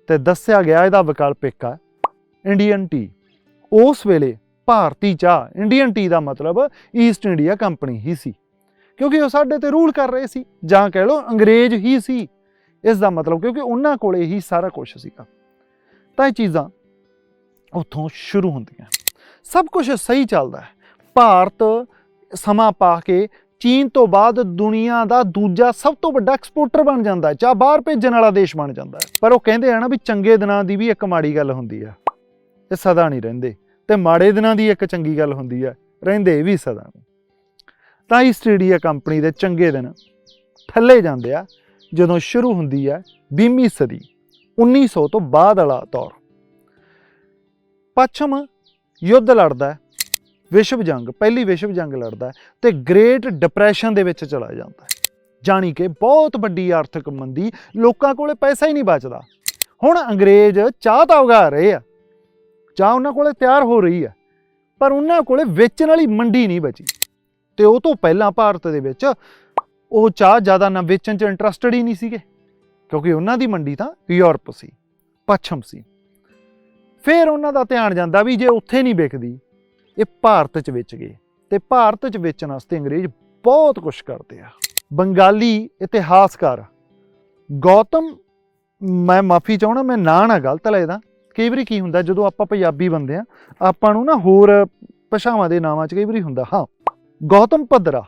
ਤੇ ਦੱਸਿਆ ਗਿਆ ਇਹਦਾ ਵਿਕਲਪ ਇੱਕ ਆ ਇੰਡੀਅਨ ਟੀ ਉਸ ਵੇਲੇ ਭਾਰਤੀ ਚਾਹ ਇੰਡੀਅਨ ਟੀ ਦਾ ਮਤਲਬ ਈਸਟ ਇੰਡੀਆ ਕੰਪਨੀ ਹੀ ਸੀ। ਕਿਉਂਕਿ ਉਹ ਸਾਡੇ ਤੇ ਰੂਲ ਕਰ ਰਹੇ ਸੀ, ਜਾਂ ਕਹਿ ਲਓ ਅੰਗਰੇਜ਼ ਹੀ ਸੀ। ਇਸ ਦਾ ਮਤਲਬ ਕਿਉਂਕਿ ਉਹਨਾਂ ਕੋਲੇ ਹੀ ਸਾਰਾ ਕੁਝ ਸੀਗਾ। ਤਾਂ ਇਹ ਚੀਜ਼ਾਂ ਉੱਥੋਂ ਸ਼ੁਰੂ ਹੁੰਦੀਆਂ। ਸਭ ਕੁਝ ਸਹੀ ਚੱਲਦਾ ਹੈ। ਭਾਰਤ ਸਮਾਂ ਪਾ ਕੇ ਚੀਨ ਤੋਂ ਬਾਅਦ ਦੁਨੀਆ ਦਾ ਦੂਜਾ ਸਭ ਤੋਂ ਵੱਡਾ ਐਕਸਪੋਰਟਰ ਬਣ ਜਾਂਦਾ ਹੈ ਚਾਹ ਬਾਹਰ ਭੇਜਣ ਵਾਲਾ ਦੇਸ਼ ਬਣ ਜਾਂਦਾ ਹੈ। ਪਰ ਉਹ ਕਹਿੰਦੇ ਆ ਨਾ ਵੀ ਚੰਗੇ ਦਿਨਾਂ ਦੀ ਵੀ ਇੱਕ ਮਾੜੀ ਗੱਲ ਹੁੰਦੀ ਆ, ਇਹ ਸਦਾ ਨਹੀਂ ਰਹਿੰਦੇ। ਤੇ ਮਾੜੇ ਦਿਨਾਂ ਦੀ ਇੱਕ ਚੰਗੀ ਗੱਲ ਹੁੰਦੀ ਆ, ਰਹਿੰਦੇ ਵੀ ਸਦਾ ਨਹੀਂ ਤਾਂ ਈਸਟ ਇੰਡੀਆ ਕੰਪਨੀ ਦੇ ਚੰਗੇ ਦਿਨ ਥੱਲੇ ਜਾਂਦੇ ਆ, ਜਦੋਂ ਸ਼ੁਰੂ ਹੁੰਦੀ ਹੈ 20ਵੀਂ ਸਦੀ 1900 ਤੋਂ ਬਾਅਦ ਵਾਲਾ ਦੌਰ। ਪੱਛਮ ਯੁੱਧ ਲੜਦਾ ਵਿਸ਼ਵ ਜੰਗ, ਪਹਿਲੀ ਵਿਸ਼ਵ ਜੰਗ ਲੜਦਾ ਹੈ ਤੇ ਗ੍ਰੇਟ ਡਿਪਰੈਸ਼ਨ ਦੇ ਵਿੱਚ ਚਲਾ ਜਾਂਦਾ ਹੈ। ਜਾਣੀ ਕਿ ਬਹੁਤ ਵੱਡੀ ਆਰਥਿਕ ਮੰਦੀ, ਲੋਕਾਂ ਕੋਲੇ ਪੈਸਾ ਹੀ ਨਹੀਂ ਬਚਦਾ। ਹੁਣ ਅੰਗਰੇਜ਼ ਚਾਹ ਤਾਂ ਉਗਾ ਰਹੇ ਆ, ਚਾਹ ਉਹਨਾਂ ਕੋਲੇ ਤਿਆਰ ਹੋ ਰਹੀ ਆ, ਪਰ ਉਹਨਾਂ ਕੋਲੇ ਵੇਚਣ ਵਾਲੀ ਮੰਡੀ ਨਹੀਂ ਬਚੀ। ਤੇ ਉਹ ਤੋਂ ਪਹਿਲਾਂ ਭਾਰਤ ਦੇ ਵਿੱਚ ਉਹ ਚਾਹ ਜ਼ਿਆਦਾ ਨਾ ਵੇਚਣ 'ਚ ਇੰਟਰਸਟਡ ਹੀ ਨਹੀਂ ਸੀਗੇ, ਕਿਉਂਕਿ ਉਹਨਾਂ ਦੀ ਮੰਡੀ ਤਾਂ ਯੂਰਪ ਸੀ, ਪੱਛਮ ਸੀ। ਫਿਰ ਉਹਨਾਂ ਦਾ ਧਿਆਨ ਜਾਂਦਾ ਵੀ ਜੇ ਉੱਥੇ ਨਹੀਂ ਵਿਕਦੀ ਇਹ ਭਾਰਤ 'ਚ ਵੇਚ ਗਏ ਤੇ ਭਾਰਤ 'ਚ ਵੇਚਣ ਵਾਸਤੇ ਅੰਗਰੇਜ਼ ਬਹੁਤ ਕੁਝ ਕਰਦੇ ਆ। ਬੰਗਾਲੀ ਇਤਿਹਾਸਕਾਰ ਗੌਤਮ, ਮੈਂ ਮਾਫੀ ਚਾਹਣਾ ਮੈਂ ਨਾਂ ਨਾ ਗਲਤ ਲੈਦਾ ਕਈ ਵਾਰੀ ਕੀ ਹੁੰਦਾ, ਜਦੋਂ ਆਪਾਂ ਪੰਜਾਬੀ ਬੰਦੇ ਆ, ਆਪਾਂ ਨੂੰ ਨਾ ਹੋਰ ਭਾਸ਼ਾਵਾਂ ਦੇ ਨਾਵਾਂ 'ਚ ਕਈ ਵਾਰੀ ਹੁੰਦਾ, ਹਾਂ, ਗੌਤਮ ਪਦਰਾ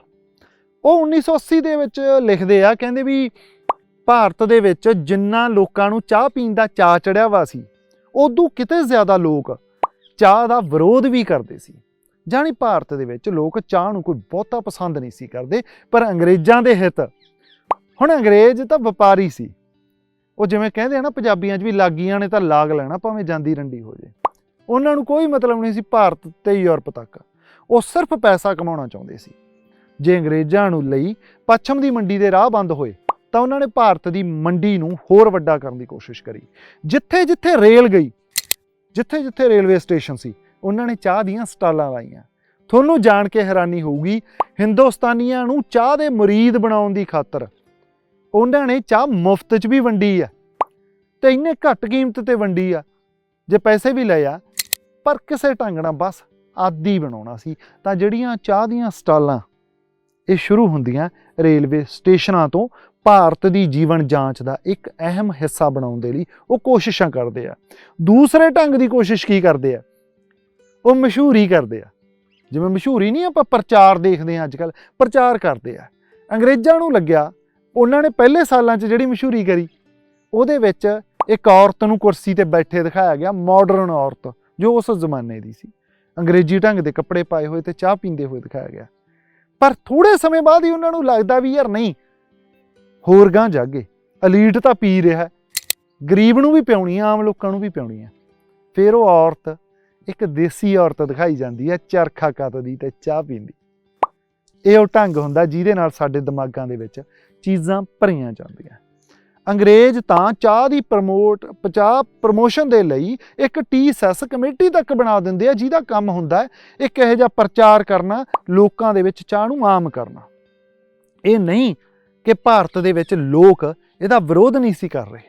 ਉਹ 1980 ਦੇ ਵਿੱਚ ਲਿਖਦੇ ਆ, ਕਹਿੰਦੇ ਵੀ ਭਾਰਤ ਦੇ ਵਿੱਚ ਜਿੰਨਾ ਲੋਕਾਂ ਨੂੰ ਚਾਹ ਪੀਣ ਦਾ ਚਾਅ ਚੜਿਆ ਵਾ ਸੀ, ਉਦੋਂ ਕਿਤੇ ਜ਼ਿਆਦਾ ਲੋਕ ਚਾਹ ਦਾ ਵਿਰੋਧ ਵੀ ਕਰਦੇ ਸੀ। ਜਾਣੀ ਭਾਰਤ ਦੇ ਵਿੱਚ ਲੋਕ ਚਾਹ ਨੂੰ ਕੋਈ ਬਹੁਤਾ ਪਸੰਦ ਨਹੀਂ ਸੀ ਕਰਦੇ, ਪਰ ਅੰਗਰੇਜ਼ਾਂ ਦੇ ਹਿੱਤ। ਹੁਣ ਅੰਗਰੇਜ਼ ਤਾਂ ਵਪਾਰੀ ਸੀ। ਉਹ ਜਿਵੇਂ ਕਹਿੰਦੇ ਆ ਨਾ, ਪੰਜਾਬੀਆਂ 'ਚ ਵੀ ਲਾਗੀਆਂ ਨੇ ਤਾਂ ਲਾਗ ਲੈਣਾ, ਭਾਵੇਂ ਜਾਂਦੀ ਰੰਡੀ ਹੋ ਜੇ। ਉਹਨਾਂ ਨੂੰ ਕੋਈ ਮਤਲਬ ਨਹੀਂ ਸੀ ਭਾਰਤ ਤੇ ਯੂਰਪ ਤੱਕ। ਉਹ ਸਿਰਫ ਪੈਸਾ ਕਮਾਉਣਾ ਚਾਹੁੰਦੇ ਸੀ। ਜੇ ਅੰਗਰੇਜ਼ਾਂ ਨੂੰ ਲਈ ਪੱਛਮ ਦੀ ਮੰਡੀ ਦੇ ਰਾਹ ਬੰਦ ਹੋਏ, ਤਾਂ ਉਹਨਾਂ ਨੇ ਭਾਰਤ ਦੀ ਮੰਡੀ ਨੂੰ ਹੋਰ ਵੱਡਾ ਕਰਨ ਦੀ ਕੋਸ਼ਿਸ਼ ਕਰੀ। ਜਿੱਥੇ ਜਿੱਥੇ ਰੇਲ ਗਈ ਜਿੱਥੇ ਜਿੱਥੇ ਰੇਲਵੇ ਸਟੇਸ਼ਨ ਸੀ, ਉਹਨਾਂ ਨੇ ਚਾਹ ਦੀਆਂ ਸਟਾਲਾਂ ਲਾਈਆਂ। ਤੁਹਾਨੂੰ ਜਾਣ ਕੇ ਹੈਰਾਨੀ ਹੋਊਗੀ, ਹਿੰਦੁਸਤਾਨੀਆਂ ਨੂੰ ਚਾਹ ਦੇ ਮੁਰੀਦ ਬਣਾਉਣ ਦੀ ਖਾਤਰ। ਉਹਨਾਂ ਨੇ ਚਾਹ ਮੁਫਤ 'ਚ ਵੀ ਵੰਡੀ ਆ ਤੇ ਇੰਨੇ ਘੱਟ ਕੀਮਤ ਤੇ ਵੰਡੀ ਆ। ਜੇ ਪੈਸੇ ਵੀ ਲਏ ਆ, ਪਰ ਕਿਸੇ ਢੰਗ ਨਾਲ ਬਸ ਆਦੀ ਬਣਾਉਣਾ ਸੀ, ਤਾਂ ਜਿਹੜੀਆਂ ਚਾਹ ਦੀਆਂ ਸਟਾਲਾਂ, ਇਹ ਸ਼ੁਰੂ ਹੁੰਦੀਆਂ ਰੇਲਵੇ ਸਟੇਸ਼ਨਾਂ ਤੋਂ ਭਾਰਤ ਦੀ ਜੀਵਨ ਜਾਂਚ ਦਾ ਇੱਕ ਅਹਿਮ ਹਿੱਸਾ ਬਣਾਉਣ ਦੇ ਲਈ ਉਹ ਕੋਸ਼ਿਸ਼ਾਂ ਕਰਦੇ ਆ। ਦੂਸਰੇ ਢੰਗ ਦੀ ਕੋਸ਼ਿਸ਼ ਕੀ ਕਰਦੇ ਆ? ਉਹ ਮਸ਼ਹੂਰੀ ਕਰਦੇ ਆ। ਜਿਵੇਂ ਮਸ਼ਹੂਰੀ ਨਹੀਂ ਆਪਾਂ ਪ੍ਰਚਾਰ ਦੇਖਦੇ ਆ ਅੱਜ ਕੱਲ ਪ੍ਰਚਾਰ ਕਰਦੇ ਆ। ਅੰਗਰੇਜ਼ਾਂ ਨੂੰ ਲੱਗਿਆ, ਉਹਨਾਂ ਨੇ ਪਹਿਲੇ ਸਾਲਾਂ 'ਚ ਜਿਹੜੀ ਮਸ਼ਹੂਰੀ ਕਰੀ, ਉਹਦੇ ਵਿੱਚ ਇੱਕ ਔਰਤ ਨੂੰ ਕੁਰਸੀ ਤੇ ਬੈਠੇ ਦਿਖਾਇਆ ਗਿਆ ਮਾਡਰਨ ਔਰਤ, ਜੋ ਉਸ ਜ਼ਮਾਨੇ ਦੀ ਸੀ। ਅੰਗਰੇਜ਼ੀ ਢੰਗ ਦੇ ਕੱਪੜੇ ਪਾਏ ਹੋਏ ਤੇ ਚਾਹ ਪੀਂਦੇ ਹੋਏ ਦਿਖਾਇਆ ਗਿਆ। ਪਰ ਥੋੜੇ ਸਮੇਂ ਬਾਅਦ ਹੀ ਉਹਨਾਂ ਨੂੰ ਲੱਗਦਾ ਵੀ ਯਾਰ ਨਹੀਂ ਹੋਰ ਗਾਂ ਜਾਗੇ। ਅਲੀਟ ਤਾਂ ਪੀ ਰਿਹਾ। ਗਰੀਬ ਨੂੰ ਵੀ ਪਿਉਣੀ ਆ, ਆਮ ਲੋਕਾਂ ਨੂੰ ਵੀ ਪਿਉਣੀ ਆ। ਫਿਰ ਉਹ ਔਰਤ, ਇੱਕ ਦੇਸੀ ਔਰਤ ਦਿਖਾਈ ਜਾਂਦੀ ਹੈ ਚਰਖਾ ਕੱਤਦੀ ਤੇ ਚਾਹ ਪੀਂਦੀ। ਇਹ ਉਹ ਢੰਗ ਹੁੰਦਾ ਜਿਹਦੇ ਨਾਲ ਸਾਡੇ ਦਿਮਾਗਾਂ ਦੇ ਵਿੱਚ ਚੀਜ਼ਾਂ ਭਰੀਆਂ ਜਾਂਦੀਆਂ। ਅੰਗਰੇਜ਼ ਤਾਂ ਚਾਹ ਦੀ ਪ੍ਰਮੋਟ ਚਾਹ ਪ੍ਰਮੋਸ਼ਨ ਦੇ ਲਈ ਇੱਕ ਟੀ ਸੈਸ ਕਮੇਟੀ ਤੱਕ ਬਣਾ ਦਿੰਦੇ ਆ, ਜਿਹਦਾ ਕੰਮ ਹੁੰਦਾ ਹੈ ਇੱਕ ਇਹੋ ਜਿਹਾ ਪ੍ਰਚਾਰ ਕਰਨਾ, ਲੋਕਾਂ ਦੇ ਵਿੱਚ ਚਾਹ ਨੂੰ ਆਮ ਕਰਨਾ। ਇਹ ਨਹੀਂ ਕਿ ਭਾਰਤ ਦੇ ਵਿੱਚ ਲੋਕ ਇਹਦਾ ਵਿਰੋਧ ਨਹੀਂ ਸੀ ਕਰ ਰਹੇ।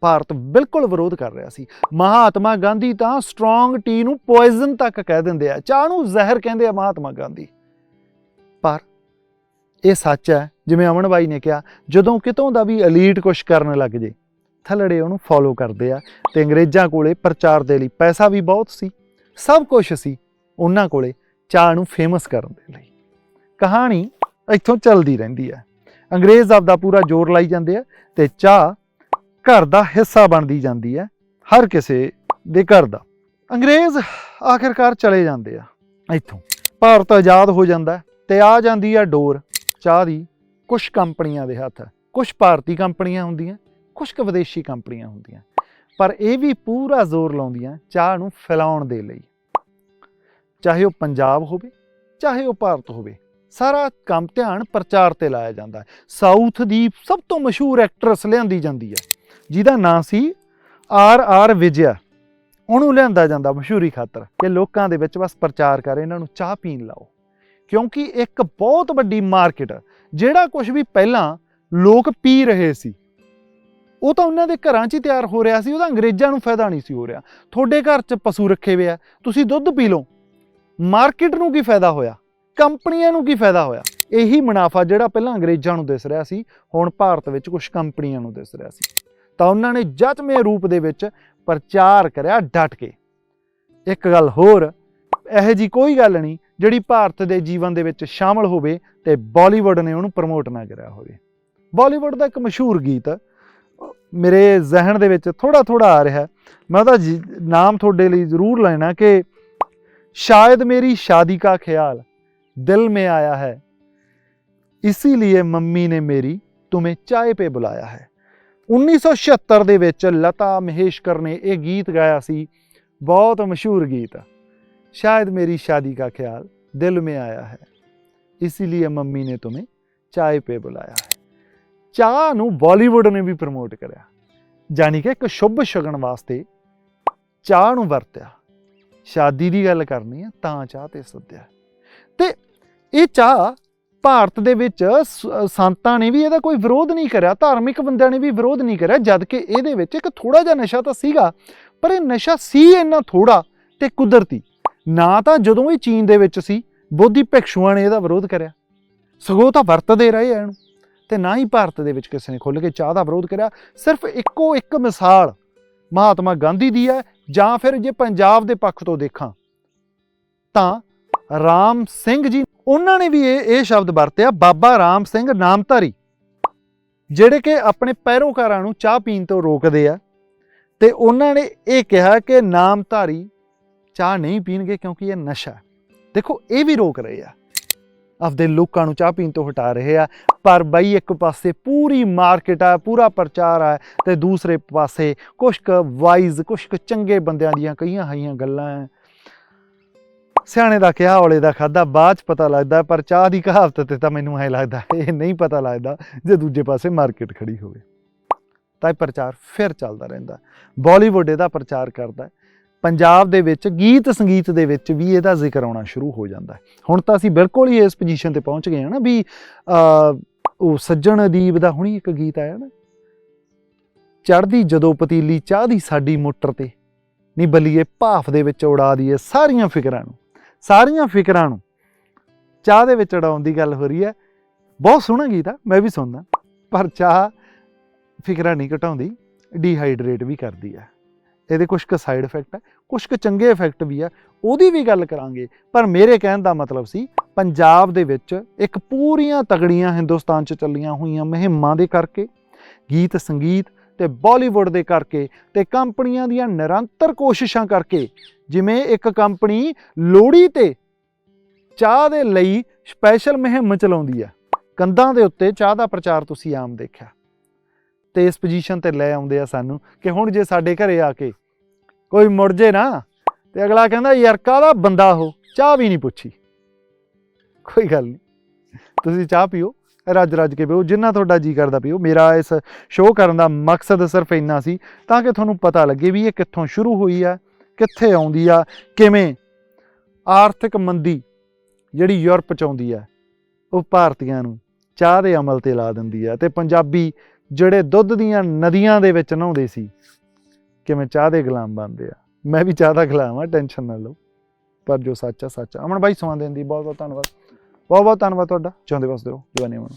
ਭਾਰਤ ਬਿਲਕੁਲ ਵਿਰੋਧ ਕਰ ਰਿਹਾ ਸੀ। ਮਹਾਤਮਾ ਗਾਂਧੀ ਤਾਂ ਸਟਰੋਂਗ ਟੀ ਨੂੰ ਪੋਇਜ਼ਨ ਤੱਕ ਕਹਿ ਦਿੰਦੇ ਆ। ਚਾਹ ਨੂੰ ਜ਼ਹਿਰ ਕਹਿੰਦੇ ਆ ਮਹਾਤਮਾ ਗਾਂਧੀ। ਪਰ ਇਹ ਸੱਚ ਹੈ, ਜਿਵੇਂ ਅਮਨ ਬਾਈ ਨੇ ਕਿਹਾ, ਜਦੋਂ ਕਿਤੋਂ ਦਾ ਵੀ ਐਲੀਟ ਕੁਛ ਕਰਨ ਲੱਗ ਜੇ, ਥੱਲੜੇ ਉਹਨੂੰ ਫੋਲੋ ਕਰਦੇ ਆ ਤੇ ਅੰਗਰੇਜ਼ਾਂ ਕੋਲੇ ਪ੍ਰਚਾਰ ਦੇ ਲਈ ਪੈਸਾ ਵੀ ਬਹੁਤ ਸੀ। ਸਭ ਕੁਝ ਸੀ ਉਹਨਾਂ ਕੋਲੇ ਚਾਹ ਨੂੰ ਫੇਮਸ ਕਰਨ ਦੇ ਲਈ। ਕਹਾਣੀ ਇੱਥੋਂ ਚੱਲਦੀ ਰਹਿੰਦੀ ਹੈ। ਅੰਗਰੇਜ਼ ਆਪਦਾ ਪੂਰਾ ਜ਼ੋਰ ਲਾਈ ਜਾਂਦੇ ਆ ਤੇ ਚਾਹ ਘਰ ਦਾ ਹਿੱਸਾ ਬਣਦੀ ਜਾਂਦੀ ਹੈ ਹਰ ਕਿਸੇ ਦੇ ਘਰ ਦਾ। ਅੰਗਰੇਜ਼ ਆਖਿਰਕਾਰ ਚਲੇ ਜਾਂਦੇ ਆ ਇੱਥੋਂ। ਭਾਰਤ ਆਜ਼ਾਦ ਹੋ ਜਾਂਦਾ ਹੈ ਤੇ ਆ ਜਾਂਦੀ ਆ ਡੋਰ, ਚਾਹ ਦੀ ਕੁਝ ਕੰਪਨੀਆਂ ਦੇ ਹੱਥ। ਕੁਝ ਭਾਰਤੀ ਕੰਪਨੀਆਂ ਹੁੰਦੀਆਂ ਕੁਝ ਕੁ ਵਿਦੇਸ਼ੀ ਕੰਪਨੀਆਂ ਹੁੰਦੀਆਂ। ਪਰ ਇਹ ਵੀ ਪੂਰਾ ਜ਼ੋਰ ਲਾਉਂਦੀਆਂ ਚਾਹ ਨੂੰ ਫੈਲਾਉਣ ਦੇ ਲਈ। ਚਾਹੇ ਉਹ ਪੰਜਾਬ ਹੋਵੇ, ਚਾਹੇ ਉਹ ਭਾਰਤ ਹੋਵੇ। ਸਾਰਾ ਕੰਮ ਧਿਆਨ ਪ੍ਰਚਾਰ ਤੇ ਲਾਇਆ ਜਾਂਦਾ ਹੈ। ਸਾਊਥ ਦੀ ਸਭ ਤੋਂ ਮਸ਼ਹੂਰ ਐਕਟਰਸ ਲਿਆਂਦੀ ਜਾਂਦੀ ਹੈ। ਜਿਹਦਾ ਨਾਂ ਸੀ ਆਰ ਆਰ ਵਿਜਯਾ। ਉਹਨੂੰ ਲਿਆਂਦਾ ਜਾਂਦਾ ਮਸ਼ਹੂਰੀ ਖਾਤਰ ਕਿ ਲੋਕਾਂ ਦੇ ਵਿੱਚ ਬਸ ਪ੍ਰਚਾਰ ਕਰ, ਇਹਨਾਂ ਨੂੰ ਚਾਹ ਪੀਣ ਲਾਓ। ਕਿਉਂਕਿ ਇੱਕ ਬਹੁਤ ਵੱਡੀ ਮਾਰਕੀਟ ਜਿਹੜਾ ਕੁਝ ਵੀ ਪਹਿਲਾਂ ਲੋਕ ਪੀ ਰਹੇ ਸੀ, ਉਹ ਤਾਂ ਉਹਨਾਂ ਦੇ ਘਰਾਂ 'ਚ ਹੀ ਤਿਆਰ ਹੋ ਰਿਹਾ ਸੀ, ਉਹਦਾ ਅੰਗਰੇਜ਼ਾਂ ਨੂੰ ਫਾਇਦਾ ਨਹੀਂ ਸੀ ਹੋ ਰਿਹਾ। ਤੁਹਾਡੇ ਘਰ 'ਚ ਪਸ਼ੂ ਰੱਖੇ ਹੋਏ ਆ, ਤੁਸੀਂ ਦੁੱਧ ਪੀ ਲਓ। ਮਾਰਕੀਟ ਨੂੰ ਕੀ ਫਾਇਦਾ ਹੋਇਆ? ਕੰਪਨੀਆਂ ਨੂੰ ਕੀ ਫਾਇਦਾ ਹੋਇਆ? ਇਹੀ ਮੁਨਾਫਾ ਜਿਹੜਾ ਪਹਿਲਾਂ ਅੰਗਰੇਜ਼ਾਂ ਨੂੰ ਦਿਸ ਰਿਹਾ ਸੀ, ਹੁਣ ਭਾਰਤ ਵਿੱਚ ਕੁਝ ਕੰਪਨੀਆਂ ਨੂੰ ਦਿਸ ਰਿਹਾ ਸੀ। ਤਾਂ ਉਹਨਾਂ ਨੇ ਜਤਮੇ ਰੂਪ ਦੇ ਵਿੱਚ ਪ੍ਰਚਾਰ ਕਰਿਆ ਡਟ ਕੇ। ਇੱਕ ਗੱਲ ਹੋਰ, ਇਹੋ ਜੀ ਕੋਈ ਗੱਲ ਨਹੀਂ, ਜਿਹੜੀ ਭਾਰਤ ਦੇ ਜੀਵਨ ਦੇ ਵਿੱਚ ਸ਼ਾਮਲ ਹੋਵੇ ਤੇ ਬਾਲੀਵੁੱਡ ਨੇ ਉਹਨੂੰ ਪ੍ਰਮੋਟ ਨਾ ਕਰਿਆ ਹੋਵੇ। ਬਾਲੀਵੁੱਡ ਦਾ ਇੱਕ ਮਸ਼ਹੂਰ ਗੀਤ, ਮੇਰੇ ਜ਼ਿਹਨ ਦੇ ਵਿੱਚ ਥੋੜਾ ਥੋੜਾ ਆ ਰਿਹਾ। ਮੈਂ ਉਹਦਾ ਜੀ- ਨਾਮ ਤੁਹਾਡੇ ਲਈ ਜ਼ਰੂਰ ਲੈਣਾ ਕਿ ਸ਼ਾਇਦ ਮੇਰੀ ਸ਼ਾਦੀ ਕਾ ਖਿਆਲ ਦਿਲ में आया है इसीलिए मम्मी ने मेरी तुम्हें चाय पे बुलाया है 1976 ਦੇ ਵਿੱਚ ਲਤਾ ਮਹੇਸ਼ਕਰ ਨੇ ਇਹ ਗੀਤ ਗਾਇਆ ਸੀ ਬਹੁਤ ਮਸ਼ਹੂਰ ਗੀਤ शायद मेरी शादी का ख्याल दिल में आया है इसीलिए मम्मी ने तुम्हें चाय पे बुलाया है ਚਾਹ ਨੂੰ ਬਾਲੀਵੁੱਡ ਨੇ ਵੀ ਪ੍ਰਮੋਟ ਕਰਿਆ ਜਾਨੀ ਕਿ ਇੱਕ ਸ਼ੁਭ ਸ਼ਗਨ ਵਾਸਤੇ ਚਾਹ ਨੂੰ ਵਰਤਿਆ ਸ਼ਾਦੀ ਦੀ ਗੱਲ ਕਰਨੀ ਹੈ ਤਾਂ ਚਾਹ ਤੇ ਸੱਦਿਆ ਤੇ ਇਹ ਚਾਹ ਭਾਰਤ ਦੇ ਵਿੱਚ ਸ- ਸੰਤਾਂ ਨੇ ਵੀ ਇਹਦਾ ਕੋਈ ਵਿਰੋਧ ਨਹੀਂ ਕਰਿਆ, ਧਾਰਮਿਕ ਬੰਦਿਆਂ ਨੇ ਵੀ ਵਿਰੋਧ ਨਹੀਂ ਕਰਿਆ ਜਦ ਕਿ ਇਹਦੇ ਵਿੱਚ ਇੱਕ ਥੋੜਾ ਜਿਹਾ ਨਸ਼ਾ ਤਾਂ ਸੀਗਾ, ਪਰ ਇਹ ਨਸ਼ਾ ਸੀ ਇੰਨਾ ਥੋੜਾ ਤੇ ਕੁਦਰਤੀ। ਨਾ ਤਾਂ ਜਦੋਂ ਇਹ ਚੀਨ ਦੇ ਵਿੱਚ ਸੀ, ਬੋਧੀ ਭਿਕਸ਼ੂਆਂ ਨੇ ਇਹਦਾ ਵਿਰੋਧ ਕਰਿਆ। ਸਗੋਂ ਤਾਂ ਵਰਤਦੇ ਰਹੇ ਆ ਇਹਨੂੰ, ਤੇ ਨਾ ਹੀ ਭਾਰਤ ਦੇ ਵਿੱਚ ਕਿਸੇ ਨੇ ਖੁੱਲ੍ਹ ਕੇ ਚਾਹ ਦਾ ਵਿਰੋਧ ਕਰਿਆ। ਸਿਰਫ ਇੱਕੋ ਇੱਕ ਮਿਸਾਲ ਮਹਾਤਮਾ ਗਾਂਧੀ ਦੀ ਹੈ, ਜਾਂ ਫਿਰ ਜੇ ਪੰਜਾਬ ਦੇ ਪੱਖ ਤੋਂ ਦੇਖਾਂ, ਤਾਂ ਰਾਮ ਸਿੰਘ ਜੀ ਉਹਨਾਂ ਨੇ ਵੀ ਇਹ ਇਹ ਸ਼ਬਦ ਵਰਤਿਆ, ਬਾਬਾ ਰਾਮ ਸਿੰਘ ਨਾਮਧਾਰੀ, ਜਿਹੜੇ ਕਿ ਆਪਣੇ ਪੈਰੋਕਾਰਾਂ ਨੂੰ ਚਾਹ ਪੀਣ ਤੋਂ ਰੋਕਦੇ ਆ। ਤੇ ਉਹਨਾਂ ਨੇ ਇਹ ਕਿਹਾ ਕਿ ਨਾਮਧਾਰੀ ਚਾਹ ਨਹੀਂ ਪੀਣਗੇ ਕਿਉਂਕਿ ਇਹ ਨਸ਼ਾ ਦੇਖੋ, ਇਹ ਵੀ ਰੋਕ ਰਹੇ ਆ। ਆਪਦੇ ਲੋਕਾਂ ਨੂੰ ਚਾਹ ਪੀਣ ਤੋਂ ਹਟਾ ਰਹੇ ਆ। ਪਰ ਬਈ ਇੱਕ ਪਾਸੇ ਪੂਰੀ ਮਾਰਕੀਟ ਆ, ਪੂਰਾ ਪ੍ਰਚਾਰ ਆ, ਤੇ ਦੂਸਰੇ ਪਾਸੇ ਕੁਛ ਕੁ ਵਾਈਜ਼ ਕੁਛ ਕੁ ਚੰਗੇ ਬੰਦਿਆਂ ਦੀਆਂ ਕਈਆਂ ਹਾਈਆਂ ਗੱਲਾਂ ਹੈ ਸਿਆਣੇ ਦਾ ਕਿਹਾ, ਔਲੇ ਦਾ ਖਾਦਾ ਬਾਅਦ ਚ ਪਤਾ ਲੱਗਦਾ, ਪਰ ਚਾਹ ਦੀ ਕਹਾਵਤ ਤੇ ਤਾਂ ਮੈਨੂੰ ਐ ਲੱਗਦਾ, ਇਹ ਨਹੀਂ ਪਤਾ ਲੱਗਦਾ ਜੇ ਦੂਜੇ ਪਾਸੇ ਮਾਰਕੀਟ ਖੜੀ ਹੋਵੇ। ਤਾਂ ਇਹ ਪ੍ਰਚਾਰ ਫਿਰ ਚੱਲਦਾ ਰਹਿੰਦਾ। ਬਾਲੀਵੁੱਡ ਇਹਦਾ ਪ੍ਰਚਾਰ ਕਰਦਾ ਪੰਜਾਬ ਦੇ ਵਿੱਚ ਗੀਤ ਸੰਗੀਤ ਦੇ ਵਿੱਚ ਵੀ ਇਹਦਾ ਜ਼ਿਕਰ ਆਉਣਾ ਸ਼ੁਰੂ ਹੋ ਜਾਂਦਾ ਹੁਣ ਤਾਂ ਅਸੀਂ ਬਿਲਕੁਲ ਹੀ ਇਸ ਪੋਜੀਸ਼ਨ ਤੇ ਪਹੁੰਚ ਗਏ ਹਾਂ ਨਾ ਵੀ ਉਹ ਸੱਜਣ ਅਦੀਬ ਦਾ ਹੁਣੀ ਇੱਕ ਗੀਤ ਆਇਆ ਨਾ। ਚੜਦੀ ਜਦੋਂ ਪਤੀਲੀ, ਚਾਹ ਦੀ ਸਾਡੀ ਮੋਟਰ ਤੇ। ਨੀ ਬੱਲੀਏ ਭਾਫ ਦੇ ਵਿੱਚ ਉਡਾ ਦਈਏ ਸਾਰੀਆਂ ਫਿਕਰਾਂ ਨੂੰ। ਸਾਰੀਆਂ ਫਿਕਰਾਂ ਨੂੰ ਚਾਹ ਦੇ ਵਿੱਚ ਉਡਾਉਣ ਦੀ ਗੱਲ ਹੋ ਰਹੀ ਹੈ। ਬਹੁਤ ਸੋਹਣਾ ਗੀਤ ਆ, ਮੈਂ ਵੀ ਸੁਣਦਾ। ਪਰ ਚਾਹ ਫਿਕਰਾਂ ਨਹੀਂ ਘਟਾਉਂਦੀ ਡੀਹਾਈਡਰੇਟ ਵੀ ਕਰਦੀ ਹੈ। ਇਹਦੇ ਕੁਝ ਕੁ ਸਾਈਡ ਇਫੈਕਟ ਹੈ ਕੁਝ ਕੁ ਚੰਗੇ ਇਫੈਕਟ ਵੀ ਆ, ਉਹਦੀ ਵੀ ਗੱਲ ਕਰਾਂਗੇ। ਪਰ ਮੇਰੇ ਕਹਿਣ ਦਾ ਮਤਲਬ ਸੀ, ਪੰਜਾਬ ਦੇ ਵਿੱਚ ਇੱਕ ਪੂਰੀਆਂ ਤਗੜੀਆਂ ਹਿੰਦੁਸਤਾਨ 'ਚ ਚੱਲੀਆਂ ਹੋਈਆਂ ਮੁਹਿੰਮਾਂ ਦੇ ਕਰਕੇ ਗੀਤ, ਸੰਗੀਤ ਤੇ ਬਾਲੀਵੁੱਡ ਦੇ ਕਰਕੇ ਤੇ ਕੰਪਨੀਆਂ ਦੀਆਂ ਨਿਰੰਤਰ ਕੋਸ਼ਿਸ਼ਾਂ ਕਰਕੇ ਜਿਵੇਂ ਇੱਕ ਕੰਪਨੀ ਲੋਹੜੀ ਤੇ ਚਾਹ ਦੇ ਲਈ ਸਪੈਸ਼ਲ ਮੁਹਿੰਮ ਚਲਾਉਂਦੀ ਹੈ ਕੰਧਾਂ ਦੇ ਉੱਤੇ ਚਾਹ ਦਾ ਪ੍ਰਚਾਰ ਤੁਸੀਂ ਆਮ ਦੇਖਿਆ। ਤੇ ਇਸ ਪੋਜੀਸ਼ਨ ਤੇ ਲੈ ਆਉਂਦੇ ਆ ਸਾਨੂੰ ਕਿ ਹੁਣ ਜੇ ਸਾਡੇ ਘਰੇ ਆ ਕੇ ਕੋਈ ਮੁੜ ਜੇ ਨਾ ਤੇ ਅਗਲਾ ਕਹਿੰਦਾ, ਯਾਰ ਕਾਹਦਾ ਬੰਦਾ ਉਹ? ਚਾਹ ਵੀ ਨਹੀਂ ਪੁੱਛੀ। ਕੋਈ ਗੱਲ ਨਹੀਂ। ਤੁਸੀਂ ਚਾਹ ਪੀਓ। ਰੱਜ ਰੱਜ ਕੇ ਪੀਓ ਜਿੰਨਾ ਤੁਹਾਡਾ ਜੀ ਕਰਦਾ ਪੀਓ। ਮੇਰਾ ਇਸ ਸ਼ੋਅ ਕਰਨ ਦਾ ਮਕਸਦ ਸਿਰਫ ਇੰਨਾ ਸੀ, ਤਾਂ ਕਿ ਤੁਹਾਨੂੰ ਪਤਾ ਲੱਗੇ ਵੀ ਇਹ ਕਿੱਥੋਂ ਸ਼ੁਰੂ ਹੋਈ ਆ, ਕਿੱਥੇ ਆਉਂਦੀ ਆ, ਕਿਵੇਂ ਆਰਥਿਕ ਮੰਦੀ ਜਿਹੜੀ ਯੂਰਪ ਚ ਆਉਂਦੀ ਆ, ਉਹ ਭਾਰਤੀਆਂ ਨੂੰ ਚਾਹ ਦੇ ਅਮਲ ਤੇ ਲਾ ਦਿੰਦੀ ਆ। ਤੇ ਪੰਜਾਬੀ ਜਿਹੜੇ ਦੁੱਧ ਦੀਆਂ ਨਦੀਆਂ ਦੇ ਵਿੱਚ ਨਹਾਉਂਦੇ ਸੀ, ਕਿਵੇਂ ਚਾਹ ਦੇ ਗੁਲਾਮ ਬਣਦੇ ਆ। ਮੈਂ ਵੀ ਚਾਹ ਦਾ ਗੁਲਾਮ ਆ, ਟੈਨਸ਼ਨ ਨਾ ਲਓ। ਪਰ ਜੋ ਸੱਚ ਆ ਸੱਚ ਆ। ਅਮਨ ਬਾਈ, ਸਮਾਂ ਦੇਣ ਦੀ ਬਹੁਤ ਬਹੁਤ ਧੰਨਵਾਦ। ਬਹੁਤ ਬਹੁਤ ਧੰਨਵਾਦ ਤੁਹਾਡਾ। ਚਾਹੁੰਦੇ ਵਸਦੇ ਰਹੋ। ਜਵਾਨੀ ਅਮਨ